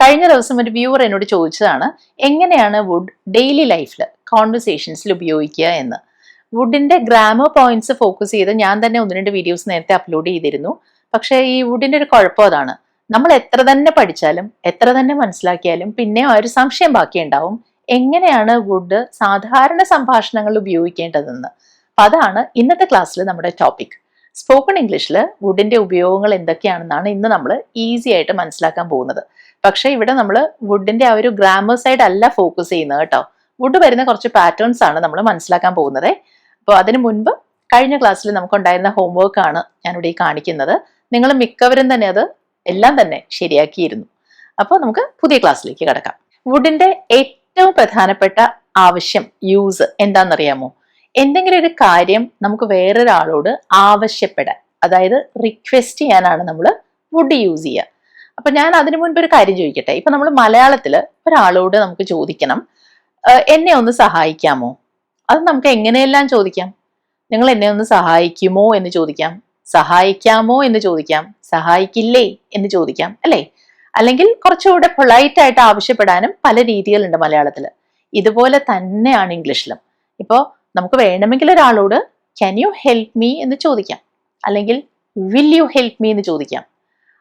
കഴിഞ്ഞ ദിവസം ഒരു വ്യൂവർ എന്നോട് ചോദിച്ചതാണ് എങ്ങനെയാണ് വുഡ് ഡെയിലി ലൈഫിൽ കോൺവെർസേഷൻസിൽ ഉപയോഗിക്കുക എന്ന്? വുഡിന്റെ ഗ്രാമർ പോയിന്റ്സ് ഫോക്കസ് ചെയ്ത് ഞാൻ തന്നെ ഒന്ന് രണ്ട് വീഡിയോസ് നേരത്തെ അപ്ലോഡ് ചെയ്തിരുന്നു. പക്ഷേ ഈ വുഡിന്റെ ഒരു കുഴപ്പം അതാണ്. നമ്മൾ എത്ര തന്നെ പഠിച്ചാലും എത്ര തന്നെ മനസ്സിലാക്കിയാലും പിന്നെ ആ ഒരു സംശയം ബാക്കിയുണ്ടാവും എങ്ങനെയാണ് വുഡ് സാധാരണ സംഭാഷണങ്ങളിൽ ഉപയോഗിക്കേണ്ടതെന്ന്? അപ്പൊ അതാണ് ഇന്നത്തെ ക്ലാസ്സിൽ നമ്മുടെ ടോപ്പിക് സ്പോക്കൺ ഇംഗ്ലീഷിൽ വുഡിന്റെ ഉപയോഗങ്ങൾ എന്തൊക്കെയാണെന്നാണ് ഇന്ന് നമ്മൾ ഈസി ആയിട്ട് മനസ്സിലാക്കാൻ പോകുന്നത്. പക്ഷേ ഇവിടെ നമ്മൾ വുഡിന്റെ ആ ഒരു ഗ്രാമർ സൈഡ് അല്ല ഫോക്കസ് ചെയ്യുന്നത് കേട്ടോ. വുഡ് വരുന്ന കുറച്ച് പാറ്റേൺസ് ആണ് നമ്മൾ മനസ്സിലാക്കാൻ പോകുന്നത്. അപ്പോൾ അതിനു മുൻപ് കഴിഞ്ഞ ക്ലാസ്സിൽ നമുക്കുണ്ടായിരുന്ന ഹോംവർക്ക് ആണ് ഞാനിവിടെ ഈ കാണിക്കുന്നത്. നിങ്ങൾ മിക്കവരും തന്നെ അത് എല്ലാം തന്നെ ശരിയാക്കിയിരുന്നു. അപ്പോൾ നമുക്ക് പുതിയ ക്ലാസ്സിലേക്ക് കിടക്കാം. വുഡിന്റെ ഏറ്റവും പ്രധാനപ്പെട്ട ആവശ്യം യൂസ് എന്താണെന്നറിയാമോ? എന്തെങ്കിലും ഒരു കാര്യം നമുക്ക് വേറൊരാളോട് ആവശ്യപ്പെടാൻ അതായത് റിക്വസ്റ്റ് ചെയ്യാനാണ് നമ്മൾ വുഡ് യൂസ് ചെയ്യുക. അപ്പൊ ഞാൻ അതിനു മുൻപ് ഒരു കാര്യം ചോദിക്കട്ടെ? ഇപ്പൊ നമ്മൾ മലയാളത്തിൽ ഒരാളോട് നമുക്ക് ചോദിക്കണം എന്നെ ഒന്ന് സഹായിക്കാമോ? അത് നമുക്ക് എങ്ങനെയെല്ലാം ചോദിക്കാം? നിങ്ങൾ എന്നെ ഒന്ന് സഹായിക്കുമോ എന്ന് ചോദിക്കാം. സഹായിക്കാമോ എന്ന് ചോദിക്കാം. സഹായിക്കില്ലേ എന്ന് ചോദിക്കാം അല്ലേ? അല്ലെങ്കിൽ കുറച്ചുകൂടെ പൊളൈറ്റ് ആയിട്ട് ആവശ്യപ്പെടാനും പല രീതികളുണ്ട് മലയാളത്തിൽ ഇതുപോലെ തന്നെയാണ് ഇംഗ്ലീഷിലും. ഇപ്പോൾ നമുക്ക് വേണമെങ്കിൽ ഒരാളോട് ക്യാൻ യു ഹെൽപ്പ് മീ എന്ന് ചോദിക്കാം. അല്ലെങ്കിൽ വിൽ യു ഹെൽപ്പ് മീ എന്ന് ചോദിക്കാം.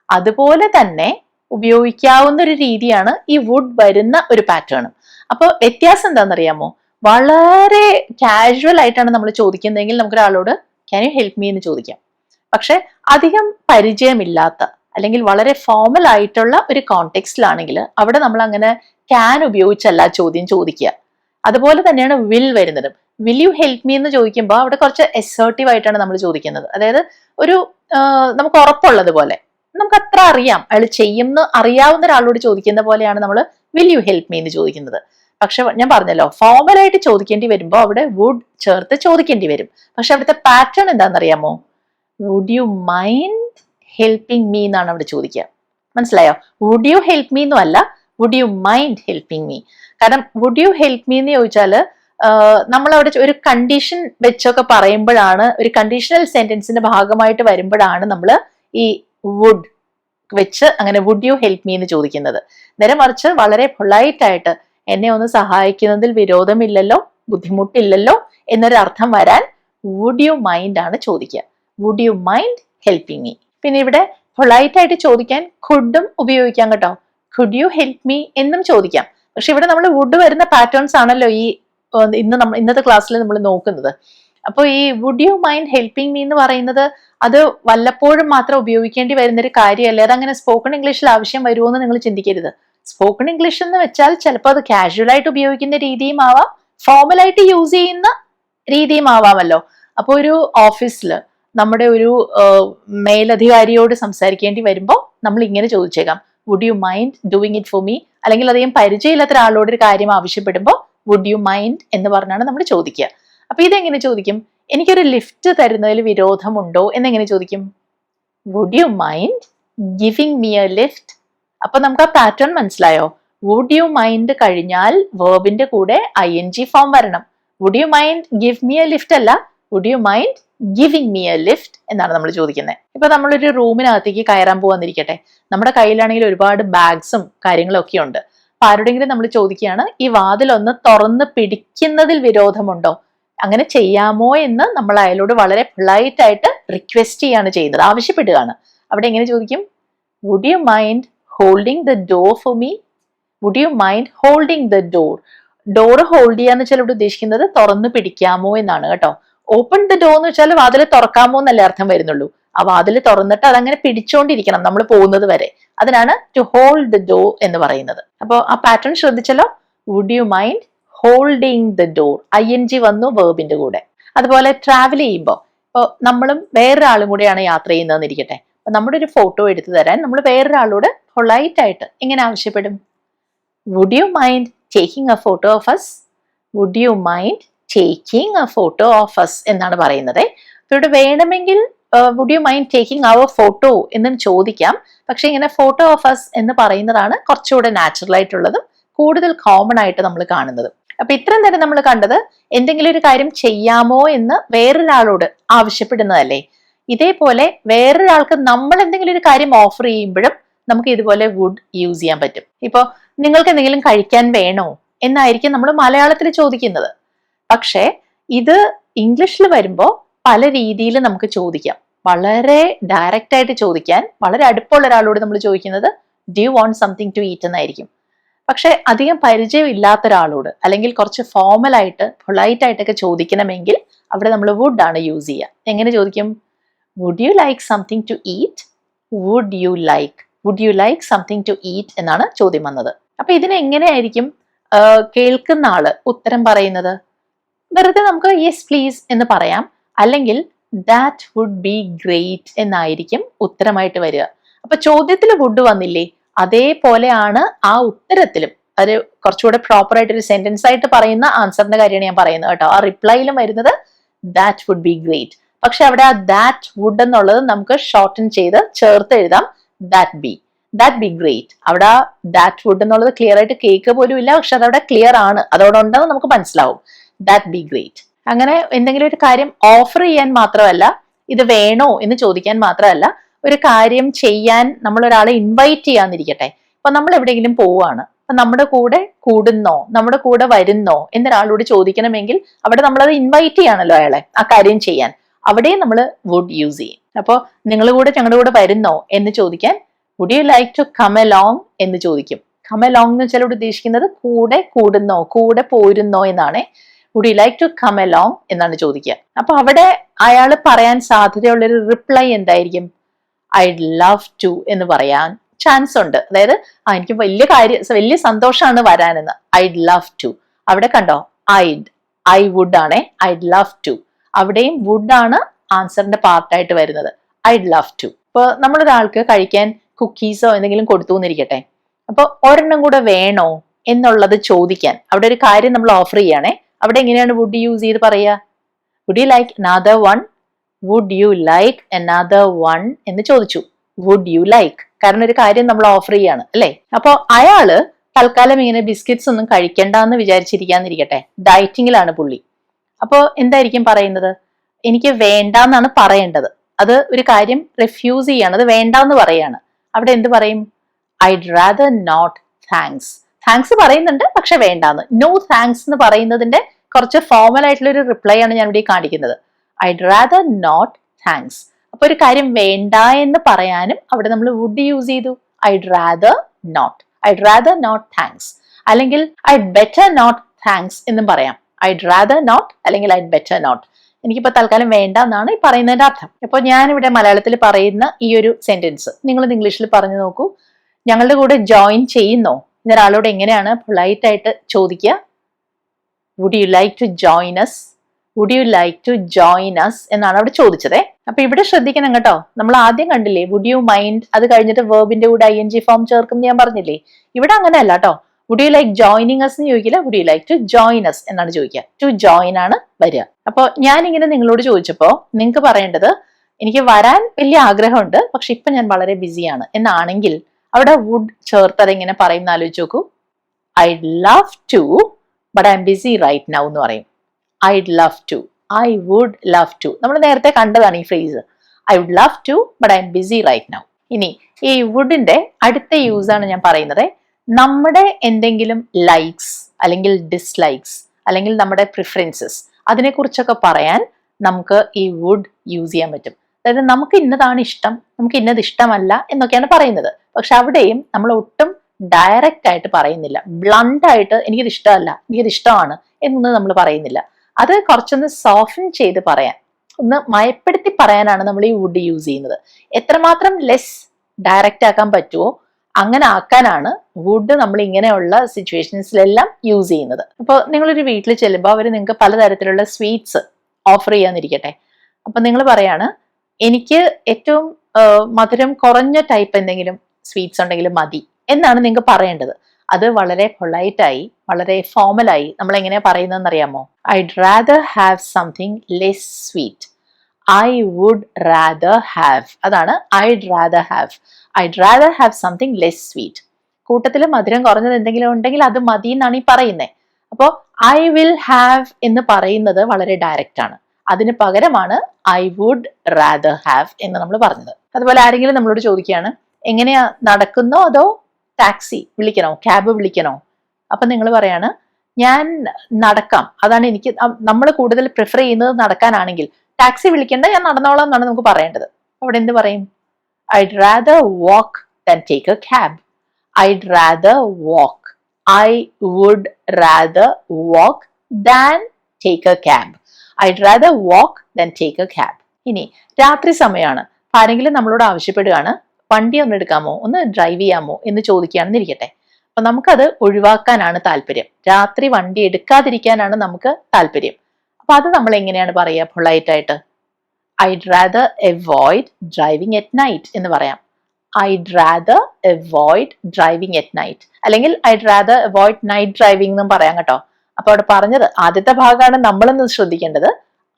അതുപോലെ തന്നെ ഉപയോഗിക്കാവുന്ന ഒരു രീതിയാണ് ഈ വുഡ് വരുന്ന ഒരു പാറ്റേൺ അപ്പോൾ വ്യത്യാസം എന്താണെന്നറിയാമോ? വളരെ കാഷ്വൽ ആയിട്ടാണ് നമ്മൾ ചോദിക്കുന്നതെങ്കിൽ നമുക്ക് ഒരാളോട് ക്യാൻ യു ഹെൽപ്പ് മീ എന്ന് ചോദിക്കാം. പക്ഷെ അധികം പരിചയമില്ലാത്ത അല്ലെങ്കിൽ വളരെ ഫോമൽ ആയിട്ടുള്ള ഒരു കോണ്ടെക്സ്റ്റിലാണെങ്കിൽ അവിടെ നമ്മൾ അങ്ങനെ ക്യാൻ ഉപയോഗിച്ചല്ല ചോദ്യം ചോദിക്കുക. അതുപോലെ തന്നെയാണ് വിൽ വരുന്നതും. വിൽ യു ഹെൽപ്പ് മീ എന്ന് ചോദിക്കുമ്പോൾ അവിടെ കുറച്ച് എസേർട്ടീവ് ആയിട്ടാണ് നമ്മൾ ചോദിക്കുന്നത്. അതായത് ഒരു നമുക്ക് ഉറപ്പുള്ളത് പോലെ. നമുക്ക് അത്ര അറിയാം. അയാൾ ചെയ്യുന്ന അറിയാവുന്ന ഒരാളോട് ചോദിക്കുന്ന പോലെയാണ് നമ്മൾ വിൽ യു ഹെൽപ്പ് മീ എന്ന് ചോദിക്കുന്നത്. പക്ഷെ ഞാൻ പറഞ്ഞല്ലോ ഫോമലായിട്ട് ചോദിക്കേണ്ടി വരുമ്പോൾ അവിടെ വുഡ് ചേർത്ത് ചോദിക്കേണ്ടി വരും. പക്ഷെ അവിടുത്തെ പാറ്റേൺ എന്താണെന്നറിയാമോ? Would you mind helping me എന്നാണ് അവിടെ ചോദിക്കുക. മനസ്സിലായോ? വുഡ് യു ഹെൽപ്പ് മീ എന്നും അല്ല. Would you mind helping me കാരണം വുഡ് യു ഹെൽപ്പ് മീ എന്ന് ചോദിച്ചാൽ നമ്മൾ അവിടെ ഒരു കണ്ടീഷൻ വെച്ചൊക്കെ പറയുമ്പോഴാണ് ഒരു കണ്ടീഷണൽ സെന്റൻസിന്റെ ഭാഗമായിട്ട് വരുമ്പോഴാണ് നമ്മൾ ഈ വുഡ് വെച്ച് അങ്ങനെ വുഡ് യു ഹെൽപ്പ് മീ എന്ന് ചോദിക്കുന്നത്. നേരെ മറിച്ച് വളരെ പൊളൈറ്റ് ആയിട്ട് എന്നെ ഒന്ന് സഹായിക്കുന്നതിൽ വിരോധമില്ലല്ലോ ബുദ്ധിമുട്ടില്ലല്ലോ എന്നൊരു അർത്ഥം വരാൻ വുഡ് യു മൈൻഡ് ആണ് ചോദിക്കുക. Would you mind helping me പിന്നെ ഇവിടെ പൊളൈറ്റ് ആയിട്ട് ചോദിക്കാൻ ഖുഡും ഉപയോഗിക്കാം കേട്ടോ. ഖുഡ് യു ഹെൽപ്പ് മീ എന്നും ചോദിക്കാം. പക്ഷെ ഇവിടെ നമ്മൾ വുഡ് വരുന്ന പാറ്റേൺസ് ആണല്ലോ ഈ ഇന്ന് നമ്മൾ ഇന്നത്തെ ക്ലാസ്സിൽ നമ്മൾ നോക്കുന്നത്. അപ്പോൾ ഈ would you mind helping me എന്ന് പറയുന്നത് അത് വല്ലപ്പോഴും മാത്രം ഉപയോഗിക്കേണ്ടി വരുന്ന ഒരു കാര്യമല്ലേ? അതങ്ങനെ സ്പോക്കൺ ഇംഗ്ലീഷിൽ ആവശ്യം വരുമോ എന്ന് നിങ്ങൾ ചിന്തിക്കരുത്. സ്പോക്കൺ ഇംഗ്ലീഷ് എന്ന് വെച്ചാൽ ചിലപ്പോൾ അത് കാഷ്വൽ ആയിട്ട് ഉപയോഗിക്കുന്ന രീതിയും ആവാം ഫോർമൽ ആയിട്ട് യൂസ് ചെയ്യുന്ന രീതിയും ആവാമല്ലോ. അപ്പോൾ ഒരു ഓഫീസിൽ നമ്മുടെ ഒരു മേലധികാരിയോട് സംസാരിക്കേണ്ടി വരുമ്പോൾ നമ്മൾ ഇങ്ങനെ ചോദിച്ചേക്കാം. Would you mind doing it for me അല്ലെങ്കിൽ അധികം പരിചയമില്ലാത്ത ഒരാളോട് ഒരു കാര്യം ആവശ്യപ്പെടുമ്പോൾ വുഡ് യു മൈൻഡ് എന്ന് പറഞ്ഞാണ് നമ്മൾ ചോദിക്കുക. അപ്പൊ ഇതെങ്ങനെ ചോദിക്കും? എനിക്കൊരു ലിഫ്റ്റ് തരുന്നതിൽ വിരോധമുണ്ടോ എന്നെങ്ങനെ ചോദിക്കും? Would you mind giving me a lift അപ്പൊ നമുക്ക് ആ പാറ്റേൺ മനസ്സിലായോ? വുഡ് യു മൈൻഡ് കഴിഞ്ഞാൽ വേർബിന്റെ കൂടെ ഐ എൻ ജി ഫോം വരണം. Would you mind give me a lift അല്ല would you mind giving me a lift എന്നാണ് നമ്മൾ ചോദിക്കുന്നത് ഇപ്പൊ നമ്മളൊരു റൂമിനകത്തേക്ക് കയറാൻ പോവാന്നിരിക്കട്ടെ. നമ്മുടെ കയ്യിലാണെങ്കിൽ ഒരുപാട് ബാഗ്സും കാര്യങ്ങളൊക്കെ ഉണ്ട് അപ്പൊ ആരോടെങ്കിലും നമ്മൾ ചോദിക്കുകയാണ് ഈ വാതിലൊന്ന് തുറന്ന് പിടിക്കുന്നതിൽ വിരോധമുണ്ടോ? അങ്ങനെ ചെയ്യാമോ എന്ന് നമ്മൾ അയാളോട് വളരെ പൊളൈറ്റ് ആയിട്ട് റിക്വസ്റ്റ് ചെയ്യാണ് ചെയ്യുന്നത് ആവശ്യപ്പെടുകയാണ്. അവിടെ എങ്ങനെ ചോദിക്കും? Would you mind holding the door for me would you mind holding the door door hold ചെയ്യാന്ന് വെച്ചാൽ ഇവിടെ ഉദ്ദേശിക്കുന്നത് തുറന്ന് പിടിക്കാമോ എന്നാണ് കേട്ടോ. ഓപ്പൺ ദ ഡോർ എന്ന് വെച്ചാൽ വാതിൽ തുറക്കാമോ എന്നല്ലേ അർത്ഥം വരുന്നുള്ളൂ. ആ വാതിൽ തുറന്നിട്ട് അതങ്ങനെ പിടിച്ചോണ്ടിരിക്കണം നമ്മൾ പോകുന്നത് വരെ. അതിനാണ് ടു ഹോൾഡ് ദ ഡോ എന്ന് പറയുന്നത്. അപ്പോൾ ആ pattern ശ്രദ്ധിച്ചല്ലോ? Would you mind holding the door I N G വന്നു വേർബിന്റെ കൂടെ. അതുപോലെ ട്രാവൽ ചെയ്യുമ്പോൾ ഇപ്പോൾ നമ്മളും വേറൊരാളും കൂടെയാണ് യാത്ര ചെയ്യുന്നതെന്ന് ഇരിക്കട്ടെ അപ്പൊ നമ്മുടെ ഒരു ഫോട്ടോ എടുത്തു തരാൻ നമ്മൾ വേറൊരാളോട് പൊളൈറ്റ് ആയിട്ട് എങ്ങനെ ആവശ്യപ്പെടും? Would you mind taking a photo of us would you mind taking a photo of us എന്നാണ് പറയുന്നത്. ഇവിടെ വേണമെങ്കിൽ would you mind taking our photo എന്നും ചോദിക്കാം. പക്ഷെ ഇങ്ങനെ ഫോട്ടോ ഓഫ് അസ് എന്ന് പറയുന്നതാണ് കുറച്ചുകൂടെ നാച്ചുറൽ ആയിട്ടുള്ളതും കൂടുതൽ കോമൺ ആയിട്ട് നമ്മൾ കാണുന്നത്. അപ്പൊ ഇത്രയും നേരം നമ്മൾ കണ്ടത് എന്തെങ്കിലും ഒരു കാര്യം ചെയ്യാമോ എന്ന് വേറൊരാളോട് ആവശ്യപ്പെടുന്നതല്ലേ? ഇതേപോലെ വേറൊരാൾക്ക് നമ്മൾ എന്തെങ്കിലും ഒരു കാര്യം ഓഫർ ചെയ്യുമ്പോഴും നമുക്ക് ഇതുപോലെ വുഡ് യൂസ് ചെയ്യാൻ പറ്റും. ഇപ്പോൾ നിങ്ങൾക്ക് എന്തെങ്കിലും കഴിക്കാൻ വേണോ എന്നായിരിക്കും നമ്മൾ മലയാളത്തിൽ ചോദിക്കുന്നത്. പക്ഷേ ഇത് ഇംഗ്ലീഷിൽ വരുമ്പോൾ പല രീതിയിൽ നമുക്ക് ചോദിക്കാം. വളരെ ഡയറക്റ്റ് ആയിട്ട് ചോദിക്കാൻ വളരെ അടുപ്പമുള്ള ഒരാളോട് നമ്മൾ ചോദിക്കുന്നത് do you want something to eat എന്നായിരിക്കും. പക്ഷെ അധികം പരിചയമില്ലാത്ത ഒരാളോട് അല്ലെങ്കിൽ കുറച്ച് ഫോർമൽ ആയിട്ട് പൊളൈറ്റ് ആയിട്ടൊക്കെ ചോദിക്കണമെങ്കിൽ അവിടെ നമ്മൾ വുഡ് ആണ് യൂസ് ചെയ്യുക. എങ്ങനെ ചോദിക്കും? Would you like something to eat would you like would you like something to eat എന്നാണ് ചോദ്യം വന്നത്. അപ്പൊ ഇതിനെങ്ങനെയായിരിക്കും കേൾക്കുന്ന ആൾ ഉത്തരം പറയുന്നത്? വെറുതെ നമുക്ക് യെസ് പ്ലീസ് എന്ന് പറയാം. അല്ലെങ്കിൽ ദാറ്റ് വുഡ് ബി ഗ്രേറ്റ് എന്നായിരിക്കും ഉത്തരമായിട്ട് വരിക. അപ്പൊ ചോദ്യത്തിൽ വുഡ് വന്നില്ലേ? അതേപോലെയാണ് ആ ഉത്തരത്തിലും. അത് കുറച്ചുകൂടെ പ്രോപ്പർ ആയിട്ട് ഒരു സെന്റൻസ് ആയിട്ട് പറയുന്ന ആൻസറിന്റെ കാര്യമാണ് ഞാൻ പറയുന്നത് കേട്ടോ. ആ റിപ്ലൈയിലും വരുന്നത് ദാറ്റ് വുഡ് ബി ഗ്രേറ്റ് പക്ഷെ അവിടെ ആ ദാറ്റ് വുഡ് എന്നുള്ളത് നമുക്ക് ഷോർട്ടൻ ചെയ്ത് ചേർത്ത് എഴുതാം that be that be great അവിടെ ദാറ്റ് വുഡ് എന്നുള്ളത് ക്ലിയർ ആയിട്ട് കേക്ക് പോലും ഇല്ല പക്ഷെ അതവിടെ ക്ലിയർ ആണ്. അതവിടെ ഉണ്ടെന്ന് നമുക്ക് മനസ്സിലാവും. ദാറ്റ് ബി ഗ്രേറ്റ് അങ്ങനെ എന്തെങ്കിലും ഒരു കാര്യം ഓഫർ ചെയ്യാൻ മാത്രമല്ല ഇത് വേണോ എന്ന് ചോദിക്കാൻ മാത്രമല്ല ഒരു കാര്യം ചെയ്യാൻ നമ്മൾ ഒരാളെ ഇൻവൈറ്റ് ചെയ്യാന്നിരിക്കട്ടെ. അപ്പൊ നമ്മൾ എവിടെയെങ്കിലും പോവാണ് അപ്പൊ നമ്മുടെ കൂടെ കൂടുന്നോ നമ്മുടെ കൂടെ വരുന്നോ എന്നൊരാളോട് ചോദിക്കണമെങ്കിൽ അവിടെ നമ്മളത് ഇൻവൈറ്റ് ചെയ്യാണല്ലോ അയാളെ ആ കാര്യം ചെയ്യാൻ. അവിടെ നമ്മൾ വുഡ് യൂസ് ചെയ്യും. അപ്പോൾ നിങ്ങൾ കൂടെ ഞങ്ങളുടെ കൂടെ വരുന്നോ എന്ന് ചോദിക്കാൻ would you like to come along എന്ന് ചോദിക്കും. കം എലോങ് എന്ന് വെച്ചാൽ ഇവിടെ ഉദ്ദേശിക്കുന്നത് കൂടെ കൂടുന്നോ കൂടെ പോരുന്നോ എന്നാണ്. Would you like to come along എന്നാണ് ചോദിക്കുക. അപ്പൊ അവിടെ അയാൾ പറയാൻ സാധ്യതയുള്ള ഒരു റിപ്ലൈ എന്തായിരിക്കും? ഐഡ് ലവ് ടു എന്ന് പറയാൻ ചാൻസ് ഉണ്ട്. അതായത് ആ എനിക്ക് വലിയ കാര്യം വലിയ സന്തോഷമാണ് വരാനെന്ന്. I love to. അവിടെ കണ്ടോ? ഐഡ് ഐ വുഡ് ആണേ ഐ ലവ് ടു. അവിടെയും വുഡ് ആണ് ആൻസറിന്റെ പാർട്ടായിട്ട് വരുന്നത്. I love to. ഇപ്പൊ നമ്മളൊരാൾക്ക് കഴിക്കാൻ കുക്കീസോ എന്തെങ്കിലും കൊടുത്തു എന്നിരിക്കട്ടെ. അപ്പൊ ഒരെണ്ണം കൂടെ വേണോ എന്നുള്ളത് ചോദിക്കാൻ. അവിടെ ഒരു കാര്യം നമ്മൾ ഓഫർ ചെയ്യണേ. അവിടെ എങ്ങനെയാണ് വുഡ് യൂസ് ചെയ്ത് പറയുക? Would you like another one would you like another one എന്ന് ചോദിച്ചു. വുഡ് യു ലൈക്ക് കാരണം ഒരു കാര്യം നമ്മൾ ഓഫർ ചെയ്യാണ് അല്ലേ? അപ്പൊ അയാൾ തൽക്കാലം ഇങ്ങനെ ബിസ്ക്കറ്റ്സ് ഒന്നും കഴിക്കണ്ട എന്ന് വിചാരിച്ചിരിക്കാന്നിരിക്കട്ടെ. ഡയറ്റിങ്ങിലാണ് പുള്ളി. അപ്പോൾ എന്തായിരിക്കും പറയുന്നത്? എനിക്ക് വേണ്ട എന്നാണ് പറയേണ്ടത്. അത് ഒരു കാര്യം റിഫ്യൂസ് ചെയ്യാണ് അത് വേണ്ട എന്ന് പറയാണ്. അവിടെ എന്ത് പറയും? I'd rather not thanks thanks പറയുന്നുണ്ട് പക്ഷെ വേണ്ടാന്ന്. നോ താങ്ക്സ് എന്ന് പറയുന്നതിന്റെ കുറച്ച് ഫോർമൽ ആയിട്ടുള്ള ഒരു റിപ്ലൈ ആണ് ഞാൻ ഇവിടെ കാണിക്കുന്നത്. ഐഡ് റാദർ നോട്ട് താങ്ക്സ് അപ്പൊ ഒരു കാര്യം വേണ്ട എന്ന് പറയാനും അവിടെ നമ്മൾ വുഡ് യൂസ് ചെയ്തു. I'd rather not I'd rather not thanks അല്ലെങ്കിൽ ഐഡ് ബെറ്റർ നോട്ട് താങ്ക്സ് എന്നും പറയാം. ഐഡ് റാദർ നോട്ട് അല്ലെങ്കിൽ ഐഡ് ബെറ്റർ നോട്ട് എനിക്കിപ്പോ തൽക്കാലം വേണ്ട എന്നാണ് ഈ പറയുന്നതിന്റെ അർത്ഥം. അപ്പൊ ഞാനിവിടെ മലയാളത്തിൽ പറയുന്ന ഈ ഒരു സെന്റൻസ് നിങ്ങൾ ഇംഗ്ലീഷിൽ പറഞ്ഞു നോക്കൂ. ഞങ്ങളുടെ കൂടെ ജോയിൻ ചെയ്യുന്നോ? എന്നൊരാളോട് എങ്ങനെയാണ് പൊളൈറ്റ് ആയിട്ട് ചോദിക്കുക? Would you like to join us would you like to join us എന്നാണ് അവിടെ ചോദിച്ചത്. അപ്പൊ ഇവിടെ ശ്രദ്ധിക്കണം കേട്ടോ. നമ്മൾ ആദ്യം കണ്ടില്ലേ വുഡ് യു മൈൻഡ് അത് കഴിഞ്ഞിട്ട് വേർബിന്റെ കൂടെ ഐ എൻ ജി ഫോം ചേർക്കും ഞാൻ പറഞ്ഞില്ലേ? ഇവിടെ അങ്ങനെ അല്ല കേട്ടോ. Would you like joining us എന്ന് ചോദിക്കില്ല. Would you like to join us എന്നാണ് ചോദിക്കുക. ടു ജോയിൻ ആണ് വരിക. അപ്പോൾ ഞാൻ ഇങ്ങനെ നിങ്ങളോട് ചോദിച്ചപ്പോൾ നിങ്ങൾക്ക് പറയേണ്ടത് എനിക്ക് വരാൻ വലിയ ആഗ്രഹമുണ്ട് പക്ഷെ ഇപ്പൊ ഞാൻ വളരെ ബിസിയാണ്. എന്നാണെങ്കിൽ അവിടെ വുഡ് ചേർത്ത് അതെങ്ങനെ പറയുന്ന ആലോചിച്ച് നോക്കൂ. I love to but I'm busy right now എന്ന് പറയും. I'd love to I would love to നമ്മൾ നേരത്തെ കണ്ടതാണ് ഈ phrase I would love to but I'm busy right now ഇനി ഈ വുഡിന്റെ അടുത്ത യൂസ് ആണ് ഞാൻ പറയുന്നത്. നമ്മുടെ എന്തെങ്കിലും ലൈക്സ് അല്ലെങ്കിൽ ഡിസ്ലൈക്സ് അല്ലെങ്കിൽ നമ്മുടെ പ്രിഫറൻസസ് അതിനെക്കുറിച്ചൊക്കെ പറയാൻ നമുക്ക് ഈ വുഡ് യൂസ് ചെയ്യാൻ പറ്റും. അതായത് നമുക്ക് ഇന്നതാണ് ഇഷ്ടം നമുക്ക് ഇന്നത് ഇഷ്ടമല്ല എന്നൊക്കെയാണ് പറയുന്നത്. പക്ഷെ അവിടെയും നമ്മൾ ഒട്ടും ഡയറക്റ്റ് ആയിട്ട് പറയുന്നില്ല. ബ്ലണ്ട് ആയിട്ട് എനിക്കിത് ഇഷ്ടമല്ല എനിക്കിത് ഇഷ്ടമാണ് എന്നൊന്നും നമ്മൾ പറയുന്നില്ല. അത് കുറച്ചൊന്ന് സോഫൻ ചെയ്ത് പറയാൻ. ഒന്ന് മയപ്പെടുത്തി പറയാനാണ് നമ്മൾ ഈ വുഡ് യൂസ് ചെയ്യുന്നത്. എത്രമാത്രം ലെസ് ഡയറക്റ്റ് ആക്കാൻ പറ്റുമോ അങ്ങനെ ആക്കാനാണ് വുഡ് നമ്മൾ ഇങ്ങനെയുള്ള സിറ്റുവേഷൻസിലെല്ലാം യൂസ് ചെയ്യുന്നത്. അപ്പോൾ നിങ്ങളൊരു വീട്ടിൽ ചെല്ലുമ്പോൾ അവർ നിങ്ങൾക്ക് പലതരത്തിലുള്ള സ്വീറ്റ്സ് ഓഫർ ചെയ്യാന്നിരിക്കട്ടെ. അപ്പൊ നിങ്ങൾ പറയാണ് എനിക്ക് ഏറ്റവും മധുരം കുറഞ്ഞ ടൈപ്പ് എന്തെങ്കിലും സ്വീറ്റ്സ് ഉണ്ടെങ്കിൽ മതി എന്നാണ് നിങ്ങൾക്ക് പറയേണ്ടത്. അത് വളരെ പൊളൈറ്റായി വളരെ ഫോമലായി നമ്മൾ എങ്ങനെയാ പറയുന്നതെന്ന് അറിയാമോ I rather have something less sweet I would rather have അതാണ് I rather have I rather have something less sweet കൂട്ടത്തിൽ മധുരം കുറഞ്ഞത് എന്തെങ്കിലും ഉണ്ടെങ്കിൽ അത് മതി എന്നാണ് ഈ പറയുന്നത് അപ്പോൾ ഐ വിൽ ഹാവ് എന്ന് പറയുന്നത് വളരെ ഡയറക്റ്റ് ആണ്. അതിന് പകരമാണ് ഐ വുഡ് റാദർ ഹാവ് എന്ന് നമ്മൾ പറഞ്ഞത്. അതുപോലെ ആരെങ്കിലും നമ്മളോട് ചോദിക്കുകയാണ് എങ്ങനെയാ നടക്കുന്നോ അതോ ടാക്സി വിളിക്കണോ? ക്യാബ് വിളിക്കണോ? അപ്പം നിങ്ങൾ പറയാണ് ഞാൻ നടക്കാം. അതാണ് എനിക്ക് നമ്മൾ കൂടുതൽ പ്രിഫർ ചെയ്യുന്നത് നടക്കാനാണെങ്കിൽ. ടാക്സി വിളിക്കേണ്ട ഞാൻ നടന്നോളാം എന്നാണ് നമുക്ക് പറയേണ്ടത്. അവിടെ എന്ത് പറയും? I rather walk than take a cab I rather walk I would rather walk than take a cab I rather walk than take a cab ഇനി രാത്രി സമയമാണ് ആരെങ്കിലും നമ്മളോട് ആവശ്യപ്പെടുകയാണ് വണ്ടി ഒന്ന് എടുക്കാമോ ഒന്ന് ഡ്രൈവ് ചെയ്യാമോ എന്ന് ചോദിക്കുകയാണെന്ന് ഇരിക്കട്ടെ അപ്പൊ നമുക്കത് ഒഴിവാക്കാനാണ് താല്പര്യം. രാത്രി വണ്ടി എടുക്കാതിരിക്കാനാണ് നമുക്ക് താല്പര്യം. അപ്പൊ അത് നമ്മൾ എങ്ങനെയാണ് പറയുക പൊളൈറ്റ് ആയിട്ട്? I'd rather avoid driving at night എന്ന് പറയാം. I'd rather avoid driving at night അല്ലെങ്കിൽ I'd rather avoid night driving എന്നും പറയാം കേട്ടോ. അപ്പൊ അവിടെ പറഞ്ഞത് ആദ്യത്തെ ഭാഗമാണ് നമ്മളൊന്ന് ശ്രദ്ധിക്കേണ്ടത്.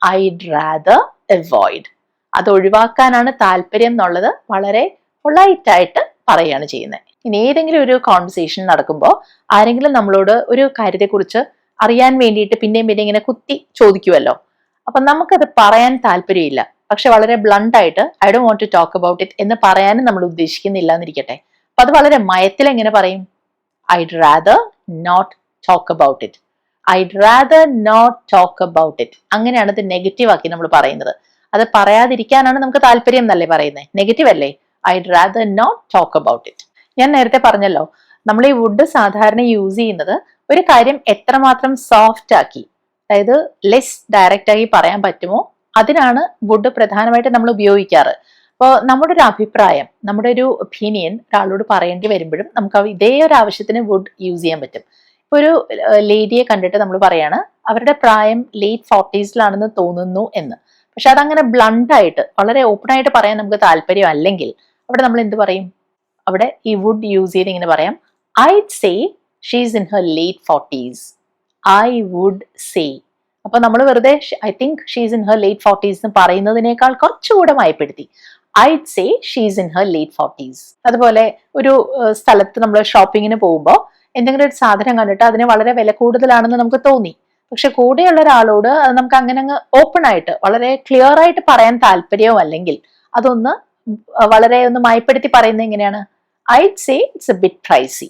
ഐ ഡ്രാദർ അവോയ്ഡ് അത് ഒഴിവാക്കാനാണ് താല്പര്യം എന്നുള്ളത് വളരെ പൊളൈറ്റ് ആയിട്ട് പറയുകയാണ് ചെയ്യുന്നത് ഇനി ഏതെങ്കിലും ഒരു കോൺവെർസേഷൻ നടക്കുമ്പോൾ ആരെങ്കിലും നമ്മളോട് ഒരു കാര്യത്തെക്കുറിച്ച് അറിയാൻ വേണ്ടിയിട്ട് പിന്നെയും പിന്നെ ഇങ്ങനെ കുത്തി ചോദിക്കുമല്ലോ അപ്പൊ നമുക്കത് പറയാൻ താല്പര്യമില്ല. പക്ഷെ വളരെ ബ്ലണ്ട് ആയിട്ട് I Dr want to talk about it എന്ന് പറയാനും നമ്മൾ ഉദ്ദേശിക്കുന്നില്ല എന്നിരിക്കട്ടെ അപ്പൊ അത് വളരെ മയത്തിൽ എങ്ങനെ പറയും? I rather not talk about it I rather not talk about it അങ്ങനെയാണ് ഇത് നെഗറ്റീവ് ആക്കി നമ്മൾ പറയുന്നത്. അത് പറയാതിരിക്കാനാണ് നമുക്ക് താല്പര്യം എന്നല്ലേ പറയുന്നത് നെഗറ്റീവ് അല്ലേ? I'd rather not talk about it ഞാൻ നേരത്തെ പറഞ്ഞല്ലോ നമ്മൾ ഈ വുഡ് സാധാരണ യൂസ് ചെയ്യുന്നത് ഒരു കാര്യം എത്രമാത്രം സോഫ്റ്റ് ആക്കി അതായത് ലെസ് ഡയറക്റ്റ് ആയി പറയാൻ പറ്റുമോ അതിനാണ് വുഡ് പ്രധാനമായിട്ട് നമ്മൾ ഉപയോഗിക്കാറ്. അപ്പോൾ നമ്മുടെ ഒരു അഭിപ്രായം നമ്മുടെ ഒരു ഒപ്പീനിയൻ ഒരാളോട് പറയേണ്ടി വരുമ്പോഴും നമുക്ക് ഇതേ ഒരു ആവശ്യത്തിന് വുഡ് യൂസ് ചെയ്യാൻ പറ്റും. ഇപ്പോൾ ഒരു ലേഡിയെ കണ്ടിട്ട് നമ്മൾ പറയാണ് അവരുടെ പ്രായം ലേറ്റ് ഫോർട്ടീസിലാണെന്ന് തോന്നുന്നു എന്ന്. പക്ഷെ അതങ്ങനെ ബ്ലണ്ട് ആയിട്ട് വളരെ ഓപ്പൺ ആയിട്ട് പറയാൻ നമുക്ക് താല്പര്യം അല്ലെങ്കിൽ അവിടെ നമ്മൾ എന്ത് പറയും? അവിടെ ഈ വുഡ് യൂസ് ചെയ്ത് ഇങ്ങനെ പറയാം. I say she's in her late forties I would say അപ്പൊ നമ്മൾ വെറുതെ I think she's in her late forties എന്ന് പറയുന്നതിനേക്കാൾ കുറച്ചുകൂടെ മയപ്പെടുത്തി. I say she's in her late forties അതുപോലെ ഒരു സ്ഥലത്ത് നമ്മൾ ഷോപ്പിങ്ങിന് പോകുമ്പോൾ എന്തെങ്കിലും ഒരു സാധനം കണ്ടിട്ട് അതിന് വളരെ വില കൂടുതലാണെന്ന് നമുക്ക് തോന്നി. പക്ഷെ കൂടെയുള്ള ഒരാളോട് അത് നമുക്ക് അങ്ങനെ അങ്ങ് ഓപ്പൺ ആയിട്ട് വളരെ ക്ലിയർ ആയിട്ട് പറയാൻ താല്പര്യവും അല്ലെങ്കിൽ അതൊന്ന് വളരെ ഒന്ന് മയപ്പെടുത്തി പറയുന്നത് എങ്ങനെയാണ്? I'd say it's a bit pricey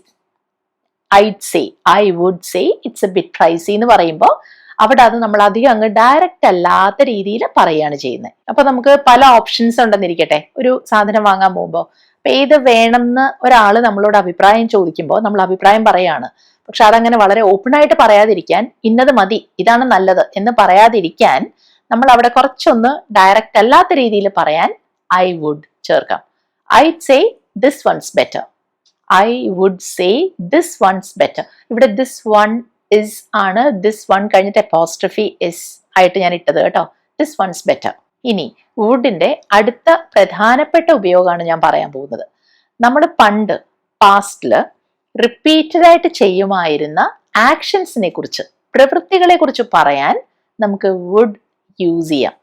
I'd say I would say it's a bit pricey എന്ന് പറയുമ്പോൾ അവിടെ അത് നമ്മൾ അധികം അങ്ങ് ഡയറക്റ്റ് അല്ലാത്ത രീതിയിൽ പറയുകയാണ് ചെയ്യുന്നത്. അപ്പൊ നമുക്ക് പല ഓപ്ഷൻസ് ഉണ്ടെന്നിരിക്കട്ടെ ഒരു സാധനം വാങ്ങാൻ പോകുമ്പോൾ അപ്പൊ ഏത് വേണമെന്ന് ഒരാൾ നമ്മളോട് അഭിപ്രായം ചോദിക്കുമ്പോൾ നമ്മൾ അഭിപ്രായം പറയാണ്. പക്ഷെ അതങ്ങനെ വളരെ ഓപ്പൺ ആയിട്ട് പറയാതിരിക്കാൻ ഇന്നത് മതി ഇതാണ് നല്ലത് എന്ന് പറയാതിരിക്കാൻ നമ്മൾ അവിടെ കുറച്ചൊന്ന് ഡയറക്റ്റ് അല്ലാത്ത രീതിയിൽ പറയാൻ ഐ വുഡ് ചേർക്കാം. I say this one's better I would say this one's better ഇവിടെ ദിസ് വൺ ഇസ് ആണ്. ദിസ് വൺ കഴിഞ്ഞിട്ട് എപ്പോസ്ട്രഫി ഇസ് ആയിട്ട് ഞാൻ ഇട്ടത് കേട്ടോ. ദിസ് വൺസ് ബെറ്റർ ഇനി വുഡിന്റെ അടുത്ത പ്രധാനപ്പെട്ട ഉപയോഗമാണ് ഞാൻ പറയാൻ പോകുന്നത്. നമ്മൾ പണ്ട് പാസ്റ്റിൽ റിപ്പീറ്റഡ് ആയിട്ട് ചെയ്യുമായിരുന്ന ആക്ഷൻസിനെ കുറിച്ച് പ്രവൃത്തികളെ കുറിച്ച് പറയാൻ നമുക്ക് വുഡ് യൂസ് ചെയ്യാം.